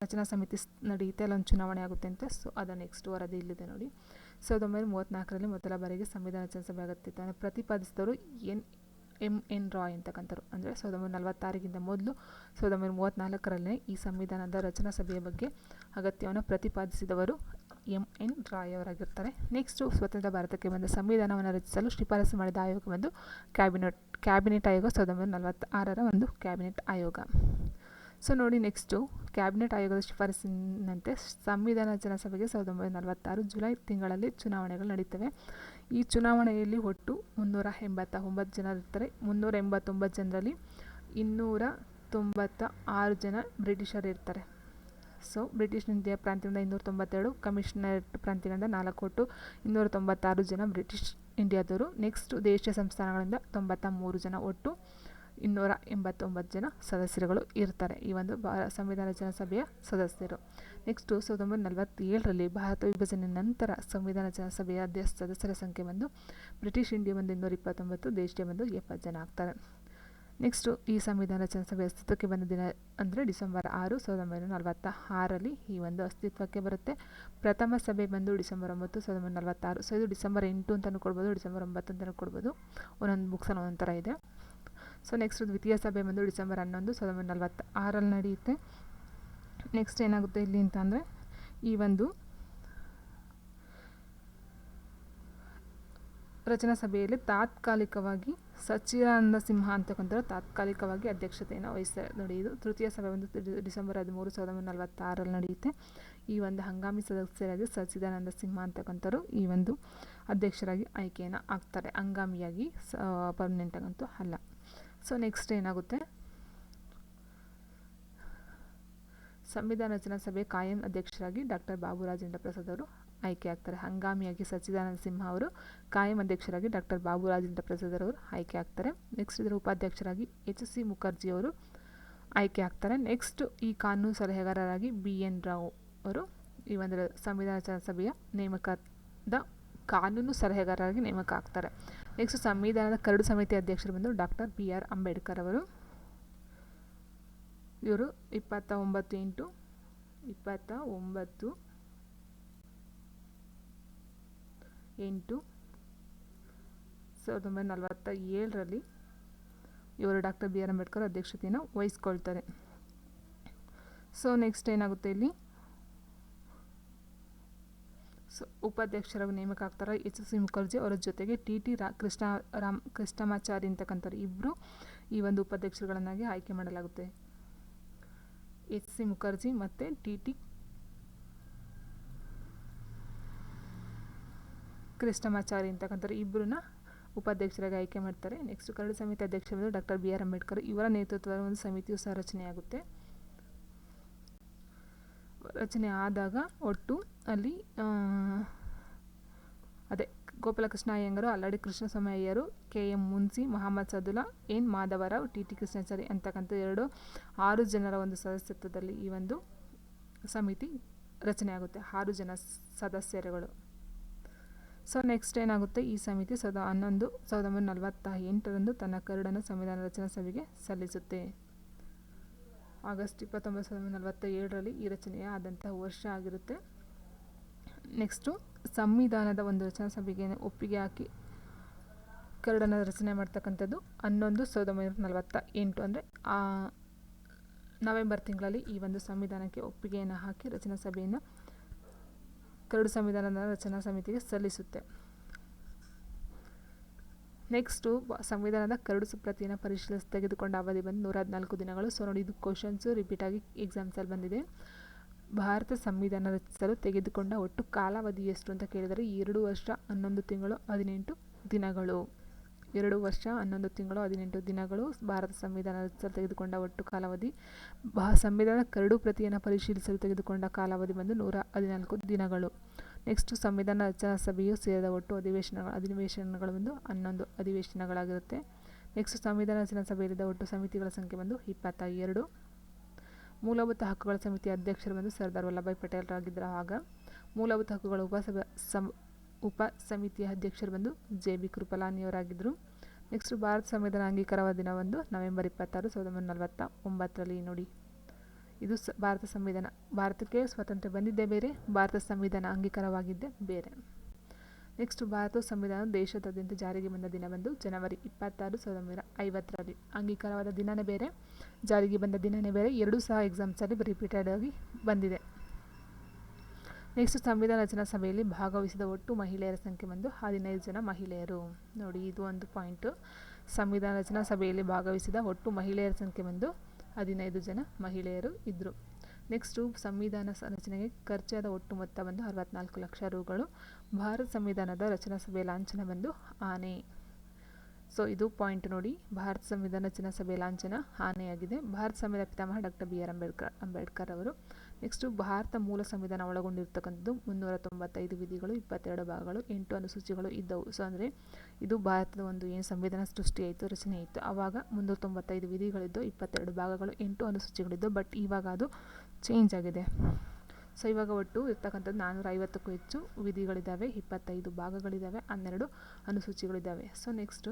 ರಚನಾ ಸಮಿತಿ ನಡೆಯುತ್ತೆ, ಅಲ್ಲೊಂದು ಚುನಾವಣೆ ಆಗುತ್ತೆ ಅಂತ. ಸೊ ಅದರ ನೆಕ್ಸ್ಟ್ ವರದಿ ಇಲ್ಲಿದೆ ನೋಡಿ. ಸಾವಿರದ ಒಂಬೈನೂರ ಮೂವತ್ತ್ನಾಲ್ಕರಲ್ಲಿ ಮೊದಲ ಬಾರಿಗೆ ಸಂವಿಧಾನ ರಚನಾ ಸಭೆ ಅಂದರೆ ಪ್ರತಿಪಾದಿಸಿದವರು ಎನ್ ಎಂ ಎನ್ ರಾಯ್ ಅಂತಕ್ಕಂಥವ್ರು. ಅಂದರೆ ಸಾವಿರದ ಒಂಬೈನೂರ ನಲವತ್ತಾರಿಗಿಂತ ಮೊದಲು ಸಾವಿರದ ಒಂಬೈನೂರ ಮೂವತ್ತ್ನಾಲ್ಕರಲ್ಲೇ ಈ ಸಂವಿಧಾನದ ರಚನಾ ಸಭೆಯ ಬಗ್ಗೆ ಅಗತ್ಯವನ್ನು ಪ್ರತಿಪಾದಿಸಿದವರು ಎಂ ಎನ್ ರಾಯ್ ಅವರಾಗಿರ್ತಾರೆ ನೆಕ್ಸ್ಟು ಸ್ವತಂತ್ರ ಭಾರತಕ್ಕೆ ಬಂದ ಸಂವಿಧಾನವನ್ನು ರಚಿಸಲು ಶಿಫಾರಸು ಮಾಡಿದ ಆಯೋಗ ಬಂದು ಕ್ಯಾಬಿನೆಟ್ ಕ್ಯಾಬಿನೆಟ್ ಆಯೋಗ ಸಾವಿರದ ಒಂಬೈನೂರ ನಲವತ್ತಾರರ ಒಂದು ಕ್ಯಾಬಿನೆಟ್ ಆಯೋಗ. ಸೊ ನೋಡಿ ನೆಕ್ಸ್ಟು ಕ್ಯಾಬಿನೆಟ್ ಆಯೋಗದ ಶಿಫಾರಸಿನಂತೆ ಸಂವಿಧಾನ ಜನಸಭೆಗೆ ಸಭೆಗೆ ಸಾವಿರದ ಒಂಬೈನೂರ ನಲವತ್ತಾರು ಜುಲೈ ತಿಂಗಳಲ್ಲಿ ಚುನಾವಣೆಗಳು ನಡೀತವೆ. ಈ ಚುನಾವಣೆಯಲ್ಲಿ ಒಟ್ಟು ಮುನ್ನೂರ ಎಂಬತ್ತ ಒಂಬತ್ತು ಜನ ಇರ್ತಾರೆ. ಮುನ್ನೂರ ಎಂಬತ್ತೊಂಬತ್ತು ಜನರಲ್ಲಿ ಇನ್ನೂರ ತೊಂಬತ್ತ ಆರು ಜನ ಬ್ರಿಟಿಷರು ಇರ್ತಾರೆ. ಸೊ, ಬ್ರಿಟಿಷ್ ಇಂಡಿಯಾ ಪ್ರಾಂತ್ಯದಿಂದ ಇನ್ನೂರ ತೊಂಬತ್ತೆರಡು ಕಮಿಷನರೇಟ್ ಪ್ರಾಂತ್ಯದಿಂದ ನಾಲ್ಕು ಒಟ್ಟು ಇನ್ನೂರ ತೊಂಬತ್ತಾರು ಜನ ಬ್ರಿಟಿಷ್ ಇಂಡಿಯಾದವರು. ನೆಕ್ಸ್ಟ್ ದೇಶೀಯ ಸಂಸ್ಥಾನಗಳಿಂದ ತೊಂಬತ್ತ ಮೂರು ಜನ ಒಟ್ಟು ಇನ್ನೂರ ಎಂಬತ್ತೊಂಬತ್ತು ಜನ ಸದಸ್ಯರುಗಳು ಇರ್ತಾರೆ. ಈ ಒಂದು ಭಾರ ಸಂವಿಧಾನ ಜನಸಭೆಯ ಸಭೆಯ ಸದಸ್ಯರು. ನೆಕ್ಸ್ಟು ಸಾವಿರದ ಒಂಬೈನೂರ ನಲವತ್ತೇಳರಲ್ಲಿ ಭಾರತ ವಿಭಜನೆ ನಂತರ ಸಂವಿಧಾನ ಜನಸಭೆಯ ಸದಸ್ಯರ ಸಂಖ್ಯೆ ಬಂದು ಬ್ರಿಟಿಷ್ ಇಂಡಿಯಾ ಬಂದು ಇನ್ನೂರ ಇಪ್ಪತ್ತೊಂಬತ್ತು ದೇಶೀಯ ಬಂದು ಎಪ್ಪತ್ತು ಜನ ಆಗ್ತಾರೆ. ನೆಕ್ಸ್ಟು ಈ ಸಂವಿಧಾನ ರಚನಾ ಸಭೆ ಅಸ್ತಿತ್ವಕ್ಕೆ ಬಂದ ದಿನ ಅಂದರೆ ಡಿಸೆಂಬರ್ ಆರು ಸಾವಿರದ ಒಂಬೈನೂರ ನಲವತ್ತ ಆರಲ್ಲಿ ಈ ಒಂದು ಅಸ್ತಿತ್ವಕ್ಕೆ ಬರುತ್ತೆ. ಪ್ರಥಮ ಸಭೆ ಬಂದು ಡಿಸೆಂಬರ್ ಒಂಬತ್ತು ಸಾವಿರದ ಒಂಬೈನೂರ ನಲವತ್ತಾರು. ಸೊ ಇದು ಡಿಸೆಂಬರ್ ಎಂಟು ಅಂತಲೂ ಕೊಡ್ಬೋದು, ಡಿಸೆಂಬರ್ ಒಂಬತ್ತು ಅಂತಲೂ ಕೊಡ್ಬೋದು. ಒಂದೊಂದು ಬುಕ್ಸಲ್ಲಿ ಒಂದೊಂದು ಥರ ಇದೆ. ಸೊ ನೆಕ್ಸ್ಟ್ ದ್ವಿತೀಯ ಸಭೆ ಬಂದು ಡಿಸೆಂಬರ್ ಹನ್ನೊಂದು ಸಾವಿರದ ಒಂಬೈನೂರ ನಲವತ್ತ ಆರಲ್ಲಿ ನಡೆಯುತ್ತೆ. ನೆಕ್ಸ್ಟ್ ಏನಾಗುತ್ತೆ ಇಲ್ಲಿ ಅಂತ ಅಂದರೆ, ಈ ಒಂದು ರಚನಾ ಸಭೆಯಲ್ಲಿ ತಾತ್ಕಾಲಿಕವಾಗಿ ಸಚ್ಚಿದಾನಂದ ಸಿಂಹ ಅಂತಕ್ಕಂಥವ್ರು ತಾತ್ಕಾಲಿಕವಾಗಿ ಅಧ್ಯಕ್ಷತೆಯನ್ನು ವಹಿಸ್ತಾರೆ ನೋಡಿ ಇದು ತೃತೀಯ ಸಭೆ ಒಂದು ಡಿಸೆಂಬರ್ ಹದಿಮೂರು, ಸಾವಿರದ ಒಂಬೈನೂರ ನಲವತ್ತಾರರಲ್ಲಿ ನಡೆಯುತ್ತೆ. ಈ ಒಂದು ಹಂಗಾಮಿ ಸದಸ್ಯರಾಗಿ ಸಚ್ಚಿದಾನಂದ ಸಿಂಹ ಅಂತಕ್ಕಂಥವ್ರು ಈ ಒಂದು ಅಧ್ಯಕ್ಷರಾಗಿ ಆಯ್ಕೆಯನ್ನು ಆಗ್ತಾರೆ. ಹಂಗಾಮಿಯಾಗಿ ಸ ಪರ್ಮನೆಂಟ್ ಆಗಂತೂ ಅಲ್ಲ. ಸೊ ನೆಕ್ಸ್ಟ್ ಏನಾಗುತ್ತೆ? ಸಂವಿಧಾನ ರಚನಾ ಸಭೆ ಕಾಯಂ ಅಧ್ಯಕ್ಷರಾಗಿ ಡಾಕ್ಟರ್ ಬಾಬು ರಾಜೇಂದ್ರ ಪ್ರಸಾದ್ ಅವರು ಆಯ್ಕೆ ಆಗ್ತಾರೆ. ಹಂಗಾಮಿಯಾಗಿ ಸಚ್ಚಿದಾನಂದ ಸಿಂಹ ಅವರು ಕಾಯಂ ಅಧ್ಯಕ್ಷರಾಗಿ ಡಾಕ್ಟರ್ ಬಾಬು ರಾಜೇಂದ್ರ ಪ್ರಸಾದ್ ಅವರು ಆಯ್ಕೆ ಆಗ್ತಾರೆ. ನೆಕ್ಸ್ಟ್ ಇದರ ಉಪಾಧ್ಯಕ್ಷರಾಗಿ ಎಚ್ ಸಿ ಮುಖರ್ಜಿ ಅವರು ಆಯ್ಕೆ ಆಗ್ತಾರೆ. ನೆಕ್ಸ್ಟ್ ಈ ಕಾನೂನು ಸಲಹೆಗಾರರಾಗಿ ಬಿ ಎನ್ ರಾವ್ ಅವರು ಈ ಒಂದು ಸಂವಿಧಾನ ಸಭೆಯ ನೇಮಕದ ಕಾನೂನು ಸಲಹೆಗಾರರಾಗಿ ನೇಮಕ ಆಗ್ತಾರೆ. ನೆಕ್ಸ್ಟ್ ಸಂವಿಧಾನದ ಕರಡು ಸಮಿತಿ ಅಧ್ಯಕ್ಷರು ಬಂದು ಡಾಕ್ಟರ್ ಬಿ ಆರ್ ಅಂಬೇಡ್ಕರ್ ಅವರು. ಇವರು ಇಪ್ಪತ್ತ ಒಂಬತ್ತು ಎಂಟು ಇಪ್ಪತ್ತ ಒಂಬತ್ತು ಎಂಟು ಸಾವಿರದ ಒಂಬೈನೂರ ನಲವತ್ತ ಏಳರಲ್ಲಿ ಇವರು ಡಾಕ್ಟರ್ ಬಿ ಆರ್ ಅಂಬೇಡ್ಕರ್ ಅಧ್ಯಕ್ಷತೆಯನ್ನು ವಹಿಸ್ಕೊಳ್ತಾರೆ. ಸೊ ನೆಕ್ಸ್ಟ್ ಏನಾಗುತ್ತೆ ಇಲ್ಲಿ? ಸೊ ಉಪಾಧ್ಯಕ್ಷರ ನೇಮಕ ಆಗ್ತಾರೆ ಎಚ್ ಸಿ ಮುಖರ್ಜಿ ಅವರ ಜೊತೆಗೆ ಟಿ ಟಿ ರಾ, ಕೃಷ್ಣ ರಾಮ್, ಕೃಷ್ಣಮಾಚಾರಿ ಅಂತಕ್ಕಂಥವ್ರು ಇಬ್ಬರು ಈ ಒಂದು ಉಪಾಧ್ಯಕ್ಷರುಗಳನ್ನಾಗಿ ಆಯ್ಕೆ ಮಾಡಲಾಗುತ್ತೆ. ಎಚ್ ಸಿ ಮುಖರ್ಜಿ ಮತ್ತು ಟಿ ಟಿ ಕೃಷ್ಣಮಾಚಾರಿ ಅಂತಕ್ಕಂಥವ್ರು ಇಬ್ಬರನ್ನ ಉಪಾಧ್ಯಕ್ಷರಾಗಿ ಆಯ್ಕೆ ಮಾಡ್ತಾರೆ. ನೆಕ್ಸ್ಟ್ ಕರಡು ಸಮಿತಿ ಅಧ್ಯಕ್ಷರು ಡಾಕ್ಟರ್ ಬಿ ಆರ್ ಅಂಬೇಡ್ಕರ್. ಇವರ ನೇತೃತ್ವದ ಒಂದು ಸಮಿತಿಯು ಸಹ ರಚನೆಯಾಗುತ್ತೆ ರಚನೆ ಆದಾಗ ಒಟ್ಟು ಅಲ್ಲಿ ಅದೇ Gopalakrishna Ayyangar, Alladi Krishnaswami Ayyar K M Munshi, Mohammad Sadulla, N Madhava Rao T T Krishnamachari ಅಂತಕ್ಕಂಥ ಎರಡು, ಆರು ಜನರ ಒಂದು ಸದಸ್ಯತ್ವದಲ್ಲಿ ಈ ಒಂದು ಸಮಿತಿ ರಚನೆಯಾಗುತ್ತೆ. ಆರು ಜನ ಸದಸ್ಯರುಗಳು. ಸೊ ನೆಕ್ಸ್ಟ್ ಏನಾಗುತ್ತೆ? ಈ ಸಮಿತಿ ಸಾವಿರದ ಹನ್ನೊಂದು, ಸಾವಿರದ ಒಂಬೈನೂರ ನಲವತ್ತ ಎಂಟರಂದು ತನ್ನ ಕರಡನ್ನು ಸಂವಿಧಾನ ರಚನಾ ಸಭೆಗೆ ಸಲ್ಲಿಸುತ್ತೆ. ಆಗಸ್ಟ್ ಇಪ್ಪತ್ತೊಂಬತ್ತು, ಸಾವಿರದ ನಲವತ್ತ ಏಳರಲ್ಲಿ ಈ ರಚನೆಯ ಆದಂತಹ ವರ್ಷ ಆಗಿರುತ್ತೆ. ನೆಕ್ಸ್ಟು ಸಂವಿಧಾನದ ಒಂದು ರಚನಾ ಸಭೆಗೆ ಒಪ್ಪಿಗೆ ಹಾಕಿ ಕರಡನ್ನು ರಚನೆ ಮಾಡ್ತಕ್ಕಂಥದ್ದು ಹನ್ನೊಂದು, ಸಾವಿರದ ಒಂಬೈನೂರ ನಲವತ್ತ ಎಂಟು ಅಂದರೆ ನವೆಂಬರ್ ತಿಂಗಳಲ್ಲಿ ಈ ಒಂದು ಸಂವಿಧಾನಕ್ಕೆ ಒಪ್ಪಿಗೆಯನ್ನು ಹಾಕಿ ರಚನಾ ಸಭೆಯನ್ನು ಕರಡು ಸಂವಿಧಾನದ ರಚನಾ ಸಮಿತಿಗೆ ಸಲ್ಲಿಸುತ್ತೆ. ನೆಕ್ಸ್ಟು ಸಂವಿಧಾನದ ಕರಡು ಪ್ರತಿಯನ್ನು ಪರಿಶೀಲಿಸಿ ತೆಗೆದುಕೊಂಡ ಅವಧಿ ಬಂದು ನೂರ ಹದಿನಾಲ್ಕು ದಿನಗಳು. ಸೊ, ನೋಡಿ, ಇದು ಕ್ವಶನ್ಸು ರಿಪೀಟಾಗಿ ಎಕ್ಸಾಮ್ಸಲ್ಲಿ ಬಂದಿದೆ. ಭಾರತ ಸಂವಿಧಾನ ರಚಿಸಲು ತೆಗೆದುಕೊಂಡ ಒಟ್ಟು ಕಾಲಾವಧಿ ಎಷ್ಟು ಅಂತ ಕೇಳಿದರೆ ಎರಡು ವರ್ಷ ಹನ್ನೊಂದು ತಿಂಗಳು, ಹದಿನೆಂಟು ದಿನಗಳು. ಎರಡು ವರ್ಷ, ಹನ್ನೊಂದು ತಿಂಗಳು, ಹದಿನೆಂಟು ದಿನಗಳು ಭಾರತ ಸಂವಿಧಾನ ರಚಿಸಲು ತೆಗೆದುಕೊಂಡ ಒಟ್ಟು ಕಾಲಾವಧಿ. ಬಾ, ಸಂವಿಧಾನ ಕರಡು ಪ್ರತಿಯನ್ನು ಪರಿಶೀಲಿಸಲು ತೆಗೆದುಕೊಂಡ ಕಾಲಾವಧಿ ಬಂದು ನೂರ ಹದಿನಾಲ್ಕು ದಿನಗಳು. ನೆಕ್ಸ್ಟ್, ಸಂವಿಧಾನ ರಚನಾ ಸಭೆಯು ಸೇರಿದ ಒಟ್ಟು ಅಧಿವೇಶನ ಅಧಿವೇಶನಗಳು ಬಂದು ಹನ್ನೊಂದು ಅಧಿವೇಶನಗಳಾಗಿರುತ್ತೆ. ನೆಕ್ಸ್ಟ್, ಸಂವಿಧಾನ ರಚನಾ ಸಭೆಯಲ್ಲಿದ್ದ ಒಟ್ಟು ಸಮಿತಿಗಳ ಸಂಖ್ಯೆ ಬಂದು ಇಪ್ಪತ್ತ ಎರಡು ಮೂಲಭೂತ ಹಕ್ಕುಗಳ ಸಮಿತಿಯ ಅಧ್ಯಕ್ಷರು ಬಂದು ಸರ್ದಾರ್ ವಲ್ಲಭಾಯ್ ಪಟೇಲ್ರಾಗಿದ್ದರು ಆಗ. ಮೂಲಭೂತ ಹಕ್ಕುಗಳ ಉಪಸಭೆ ಸಮ ಉಪ ಸಮಿತಿಯ ಅಧ್ಯಕ್ಷರು ಬಂದು ಜೆ ಬಿ ಕೃಪಲಾನಿಯವರಾಗಿದ್ದರು. ನೆಕ್ಸ್ಟ್ ಭಾರತ ಸಂವಿಧಾನ ಅಂಗೀಕಾರವಾದ ದಿನವಂದು ನವೆಂಬರ್ ಇಪ್ಪತ್ತಾರು, ಸಾವಿರದ ಒಂಬೈನೂರ ನಲವತ್ತ ಒಂಬತ್ತರಲ್ಲಿ ನೋಡಿ. ಇದು ಸ, ಭಾರತ ಸಂವಿಧಾನ, ಭಾರತಕ್ಕೆ ಸ್ವಾತಂತ್ರ್ಯ ಬಂದಿದ್ದೇ ಬೇರೆ, ಭಾರತ ಸಂವಿಧಾನ ಅಂಗೀಕಾರವಾಗಿದ್ದೇ ಬೇರೆ. ನೆಕ್ಸ್ಟ್ ಭಾರತ ಸಂವಿಧಾನ ದೇಶದಾದ್ಯಂತ ಜಾರಿಗೆ ಬಂದ ದಿನ ಜನವರಿ ಇಪ್ಪತ್ತಾರು, ಸಾವಿರದ ಒಂಬೈನೂರ ಐವತ್ತರಲ್ಲಿ. ಅಂಗೀಕಾರವಾದ ದಿನವೇ ಬೇರೆ, ಜಾರಿಗೆ ಬಂದ ದಿನವೇ ಬೇರೆ, ಎರಡೂ ಸಹ ಎಕ್ಸಾಮ್ಸಲ್ಲಿ ರಿಪೀಟೆಡ್ ಆಗಿ ಬಂದಿದೆ. ನೆಕ್ಸ್ಟ್ ಸಂವಿಧಾನ ರಚನಾ ಸಭೆಯಲ್ಲಿ ಭಾಗವಹಿಸಿದ ಒಟ್ಟು ಮಹಿಳೆಯರ ಸಂಖ್ಯೆ ಬಂದು ಹದಿನೈದು ಜನ ಮಹಿಳೆಯರು. ನೋಡಿ, ಇದು ಒಂದು ಪಾಯಿಂಟು ಸಂವಿಧಾನ ರಚನಾ ಸಭೆಯಲ್ಲಿ ಭಾಗವಹಿಸಿದ ಒಟ್ಟು ಮಹಿಳೆಯರ ಸಂಖ್ಯೆ ಬಂದು ಹದಿನೈದು ಜನ ಮಹಿಳೆಯರು ಇದ್ದರು ನೆಕ್ಸ್ಟು ಸಂವಿಧಾನ ರಚನೆಗೆ ಖರ್ಚಾದ ಒಟ್ಟು ಮೊತ್ತ ಬಂದು ಅರವತ್ನಾಲ್ಕು ಲಕ್ಷ ರೂಗಳು. ಭಾರತ ಸಂವಿಧಾನದ ರಚನಾ ಸಭೆಯ ಲಾಂಛನ ಬಂದು ಆನೆ. ಸೊ ಇದು ಪಾಯಿಂಟ್ ನೋಡಿ. ಭಾರತ ಸಂವಿಧಾನ ರಚನಾ ಸಭೆಯ ಲಾಂಛನ ಆನೆಯಾಗಿದೆ. ಭಾರತ ಸಂವಿಧಾನ ಪಿತಾಮಹ doctor B R Ambedkar Ambedkar ಅವರು. ನೆಕ್ಸ್ಟು ಭಾರತ ಮೂಲ ಸಂವಿಧಾನ ಒಳಗೊಂಡಿರ್ತಕ್ಕಂಥದ್ದು ಮುನ್ನೂರ ತೊಂಬತ್ತೈದು ವಿಧಿಗಳು, ಇಪ್ಪತ್ತೆರಡು ಭಾಗಗಳು, ಎಂಟು ಅನುಸೂಚಿಗಳು ಇದ್ದವು. ಸೊ ಅಂದರೆ ಇದು ಭಾರತದ ಒಂದು ಏನು ಸಂವಿಧಾನ ಸೃಷ್ಟಿಯಾಯಿತು ರಚನೆ ಆಯಿತು. ಆವಾಗ ಮುನ್ನೂರ ತೊಂಬತ್ತೈದು ವಿಧಿಗಳಿದ್ದು ಇಪ್ಪತ್ತೆರಡು ಭಾಗಗಳು, ಎಂಟು ಅನುಸೂಚಿಗಳಿದ್ದು ಬಟ್ ಇವಾಗ ಅದು ಚೇಂಜ್ ಆಗಿದೆ. ಸೊ ಇವಾಗ ಒಟ್ಟು ಇರ್ತಕ್ಕಂಥದ್ದು ನಾನ್ನೂರ ಐವತ್ತಕ್ಕೂ ಹೆಚ್ಚು ವಿಧಿಗಳಿದ್ದಾವೆ, ಇಪ್ಪತ್ತೈದು ಭಾಗಗಳಿದ್ದಾವೆ, ಹನ್ನೆರಡು ಅನುಸೂಚಿಗಳಿದ್ದಾವೆ. ಸೊ ನೆಕ್ಸ್ಟು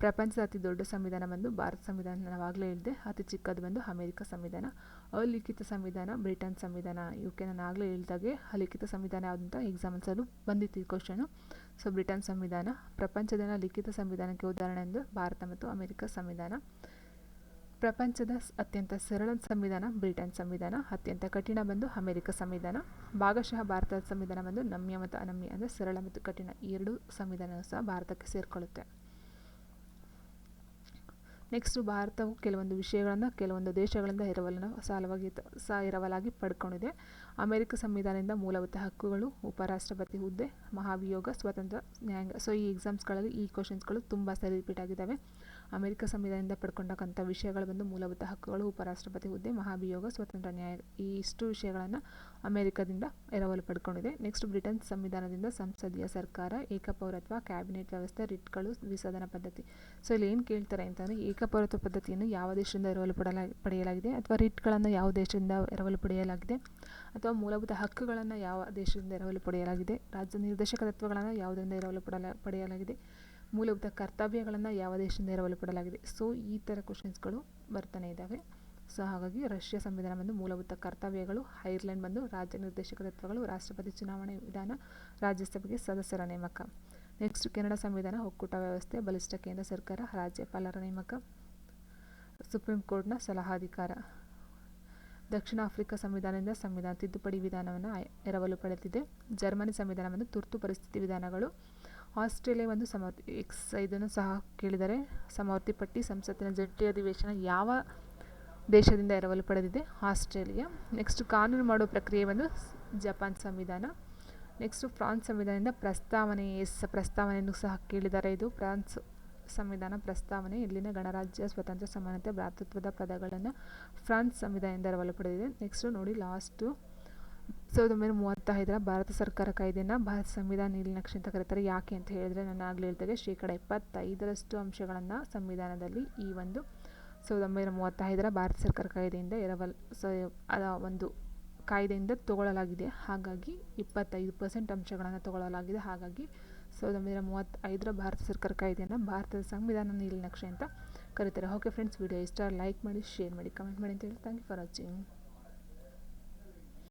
ಪ್ರಪಂಚದ ಅತಿ ದೊಡ್ಡ ಸಂವಿಧಾನ ಬಂದು ಭಾರತ ಸಂವಿಧಾನ ನಾವಾಗಲೇ ಹೇಳಿದೆ ಅತಿ ಚಿಕ್ಕದು ಬಂದು ಅಮೇರಿಕ ಸಂವಿಧಾನ, ಅಲಿಖಿತ ಸಂವಿಧಾನ, ಬ್ರಿಟನ್ ಸಂವಿಧಾನ ಇವಕ್ಕೆ ನಾನು ಆಗಲೇ ಹೇಳಿದಾಗೆ ಅಲಿಖಿತ ಸಂವಿಧಾನ ಯಾವುದಂತ ಎಕ್ಸಾಮ್ಸಲ್ಲೂ ಬಂದಿತ್ತು ಈ ಕ್ವಶನು ಸೊ ಬ್ರಿಟನ್ ಸಂವಿಧಾನ, ಪ್ರಪಂಚದ ಲಿಖಿತ ಸಂವಿಧಾನಕ್ಕೆ ಉದಾಹರಣೆ ಎಂದು ಭಾರತ ಮತ್ತು ಅಮೇರಿಕ ಸಂವಿಧಾನ. ಪ್ರಪಂಚದ ಅತ್ಯಂತ ಸರಳ ಸಂವಿಧಾನ, ಬ್ರಿಟನ್ ಸಂವಿಧಾನ, ಅತ್ಯಂತ ಕಠಿಣ ಬಂದು ಅಮೆರಿಕ ಸಂವಿಧಾನ. ಭಾಗಶಃ ಭಾರತದ ಸಂವಿಧಾನ ಬಂದು ನಮ್ಯ ಮತ್ತು ಅನಮ್ಯ ಅಂದರೆ ಸರಳ ಮತ್ತು ಕಠಿಣ ಈ ಎರಡು ಸಂವಿಧಾನ ಸಹ ಭಾರತಕ್ಕೆ ಸೇರಿಕೊಳ್ಳುತ್ತೆ. ನೆಕ್ಸ್ಟು ಭಾರತವು ಕೆಲವೊಂದು ವಿಷಯಗಳನ್ನು, ಕೆಲವೊಂದು ದೇಶಗಳಿಂದ ಎರವಲನ್ನು ಸಾಲವಾಗಿ ಸ, ಎರವಲಾಗಿ ಪಡ್ಕೊಂಡಿದೆ. ಅಮೆರಿಕ ಸಂವಿಧಾನದಿಂದ ಮೂಲಭೂತ ಹಕ್ಕುಗಳು, ಉಪರಾಷ್ಟ್ರಪತಿ ಹುದ್ದೆ, ಮಹಾಭಿಯೋಗ, ಸ್ವತಂತ್ರ ನ್ಯಾಯಾಂಗ ಸೊ ಈ ಎಕ್ಸಾಮ್ಸ್ಗಳಲ್ಲಿ ಈ ಕ್ವಶನ್ಸ್ಗಳು ತುಂಬ ಸರಿ ರಿಪೀಟ್ ಆಗಿದ್ದಾವೆ ಅಮೆರಿಕ ಸಂವಿಧಾನದಿಂದ ಪಡ್ಕೊಂಡಕ್ಕಂಥ ವಿಷಯಗಳು ಬಂದು ಮೂಲಭೂತ ಹಕ್ಕುಗಳು, ಉಪರಾಷ್ಟ್ರಪತಿ ಹುದ್ದೆ, ಮಹಾಭಿಯೋಗ, ಸ್ವತಂತ್ರ ನ್ಯಾಯ, ಈ ಇಷ್ಟು ವಿಷಯಗಳನ್ನು ಅಮೆರಿಕದಿಂದ ಎರವಲು ಪಡ್ಕೊಂಡಿದೆ. ನೆಕ್ಸ್ಟ್ ಬ್ರಿಟನ್ ಸಂವಿಧಾನದಿಂದ ಸಂಸದೀಯ ಸರ್ಕಾರ, ಏಕಪೌರತ್ವ, ಕ್ಯಾಬಿನೆಟ್ ವ್ಯವಸ್ಥೆ, ರಿಟ್ಗಳು ವಿಸದನ ಪದ್ಧತಿ. ಸೊ ಇಲ್ಲಿ ಏನು ಕೇಳ್ತಾರೆ ಅಂತಂದರೆ, ಏಕಪೌರತ್ವ ಪದ್ಧತಿಯನ್ನು ಯಾವ ದೇಶದಿಂದ ಎರವಲು ಪಡಲಾ, ಪಡೆಯಲಾಗಿದೆ ಅಥವಾ ರಿಟ್ಗಳನ್ನು ಯಾವ ದೇಶದಿಂದ ಎರವಲು ಪಡೆಯಲಾಗಿದೆ ಅಥವಾ ಮೂಲಭೂತ ಹಕ್ಕುಗಳನ್ನು ಯಾವ ದೇಶದಿಂದ ಎರವಲು ಪಡೆಯಲಾಗಿದೆ, ರಾಜ್ಯ ನಿರ್ದೇಶಕ ತತ್ವಗಳನ್ನು ಯಾವುದರಿಂದ ಎರವಲು ಪಡಲ, ಪಡೆಯಲಾಗಿದೆ, ಮೂಲಭೂತ ಕರ್ತವ್ಯಗಳನ್ನು ಯಾವ ದೇಶದಿಂದ ಎರವಲು ಪಡಲಾಗಿದೆ. ಸೊ ಈ ಥರ ಕ್ವಶನ್ಸ್ಗಳು ಬರ್ತಾನೆ ಇದ್ದಾವೆ. ಸೊ ಹಾಗಾಗಿ ರಷ್ಯಾ ಸಂವಿಧಾನ ಬಂದು ಮೂಲಭೂತ ಕರ್ತವ್ಯಗಳು, ಐರ್ಲೆಂಡ್ ಬಂದು ರಾಜ್ಯ ನಿರ್ದೇಶಕ ತತ್ವಗಳು, ರಾಷ್ಟ್ರಪತಿ ಚುನಾವಣೆ ವಿಧಾನ, ರಾಜ್ಯಸಭೆಗೆ ಸದಸ್ಯರ ನೇಮಕ. ನೆಕ್ಸ್ಟ್ ಕೆನಡಾ ಸಂವಿಧಾನ ಒಕ್ಕೂಟ ವ್ಯವಸ್ಥೆ, ಬಲಿಷ್ಠ ಕೇಂದ್ರ ಸರ್ಕಾರ, ರಾಜ್ಯಪಾಲರ ನೇಮಕ. ಸುಪ್ರೀಂ ಕೋರ್ಟ್ನ ಸಲಹಾಧಿಕಾರ. ದಕ್ಷಿಣ ಆಫ್ರಿಕಾ ಸಂವಿಧಾನದಿಂದ ಸಂವಿಧಾನ ತಿದ್ದುಪಡಿ ವಿಧಾನವನ್ನು ಎರವಲು ಪಡೆದಿದೆ. ಜರ್ಮನಿ ಸಂವಿಧಾನವನ್ನು ತುರ್ತು ಪರಿಸ್ಥಿತಿ ವಿಧಾನಗಳು. ಆಸ್ಟ್ರೇಲಿಯಾ ಒಂದು ಸಮರ್ ಎಕ್ಸ್ ಇದನ್ನು ಸಹ ಕೇಳಿದರೆ ಸಮವರ್ತಿ ಪಟ್ಟಿ ಸಂಸತ್ತಿನ ಜಂಟಿ ಅಧಿವೇಶನ ಯಾವ ದೇಶದಿಂದ ಎರವಲು ಪಡೆದಿದೆ ಆಸ್ಟ್ರೇಲಿಯಾ. ನೆಕ್ಸ್ಟ್ ಕಾನೂನು ಮಾಡುವ ಪ್ರಕ್ರಿಯೆ ಬಂದು ಜಪಾನ್ ಸಂವಿಧಾನ. ನೆಕ್ಸ್ಟು ಫ್ರಾನ್ಸ್ ಸಂವಿಧಾನದಿಂದ ಪ್ರಸ್ತಾವನೆ, ಎಸ್ ಪ್ರಸ್ತಾವನೆಯನ್ನು ಸಹ ಕೇಳಿದ್ದಾರೆ ಇದು. ಫ್ರಾನ್ಸ್ ಸಂವಿಧಾನ ಪ್ರಸ್ತಾವನೆ, ಇಲ್ಲಿನ ಗಣರಾಜ್ಯ ಸ್ವತಂತ್ರ, ಸಮಾನತೆ, ಭ್ರಾತೃತ್ವದ ಪದಗಳನ್ನು ಫ್ರಾನ್ಸ್ ಸಂವಿಧಾನದಿಂದ ಎರವಲು ಪಡೆದಿದೆ. ನೆಕ್ಸ್ಟು ನೋಡಿ ಲಾಸ್ಟು ಸಾವಿರದ ಒಂಬೈನೂರ ಮೂವತ್ತೈದರ ಭಾರತ ಸರ್ಕಾರ ಕಾಯ್ದೆಯನ್ನು ಭಾರತ ಸಂವಿಧಾನ ನೀಲನಕ್ಷೆ ಅಂತ ಕರೀತಾರೆ. ಯಾಕೆ ಅಂತ ಹೇಳಿದ್ರೆ, ನಾನು ಆಗಲೇ ಹೇಳ್ತೇವೆ ಶೇಕಡ ಇಪ್ಪತ್ತೈದರಷ್ಟು ಅಂಶಗಳನ್ನು ಸಂವಿಧಾನದಲ್ಲಿ ಈ ಒಂದು ಸಾವಿರದ ಒಂಬೈನೂರ ಮೂವತ್ತೈದರ ಭಾರತ ಸರ್ಕಾರ ಕಾಯ್ದೆಯಿಂದ ಎರವಲ್, ಸ ಒಂದು ಕಾಯ್ದೆಯಿಂದ ತಗೊಳ್ಳಲಾಗಿದೆ. ಹಾಗಾಗಿ ಇಪ್ಪತ್ತೈದು ಪರ್ಸೆಂಟ್ ಅಂಶಗಳನ್ನು ತಗೊಳ್ಳಲಾಗಿದೆ. ಹಾಗಾಗಿ ಸಾವಿರದ ಒಂಬೈನೂರ ಮೂವತ್ತೈದರ ಭಾರತ ಸರ್ಕಾರ ಕಾಯ್ದೆಯನ್ನು ಭಾರತದ ಸಂವಿಧಾನ ನೀಲನಕ್ಷೆ ಅಂತ ಕರೀತಾರೆ. ಓಕೆ ಫ್ರೆಂಡ್ಸ್ ವಿಡಿಯೋ ಇಷ್ಟ ಲೈಕ್ ಮಾಡಿ ಶೇರ್ ಮಾಡಿ ಕಮೆಂಟ್ ಮಾಡಿ ಅಂತ ಹೇಳಿ. Thank you for watching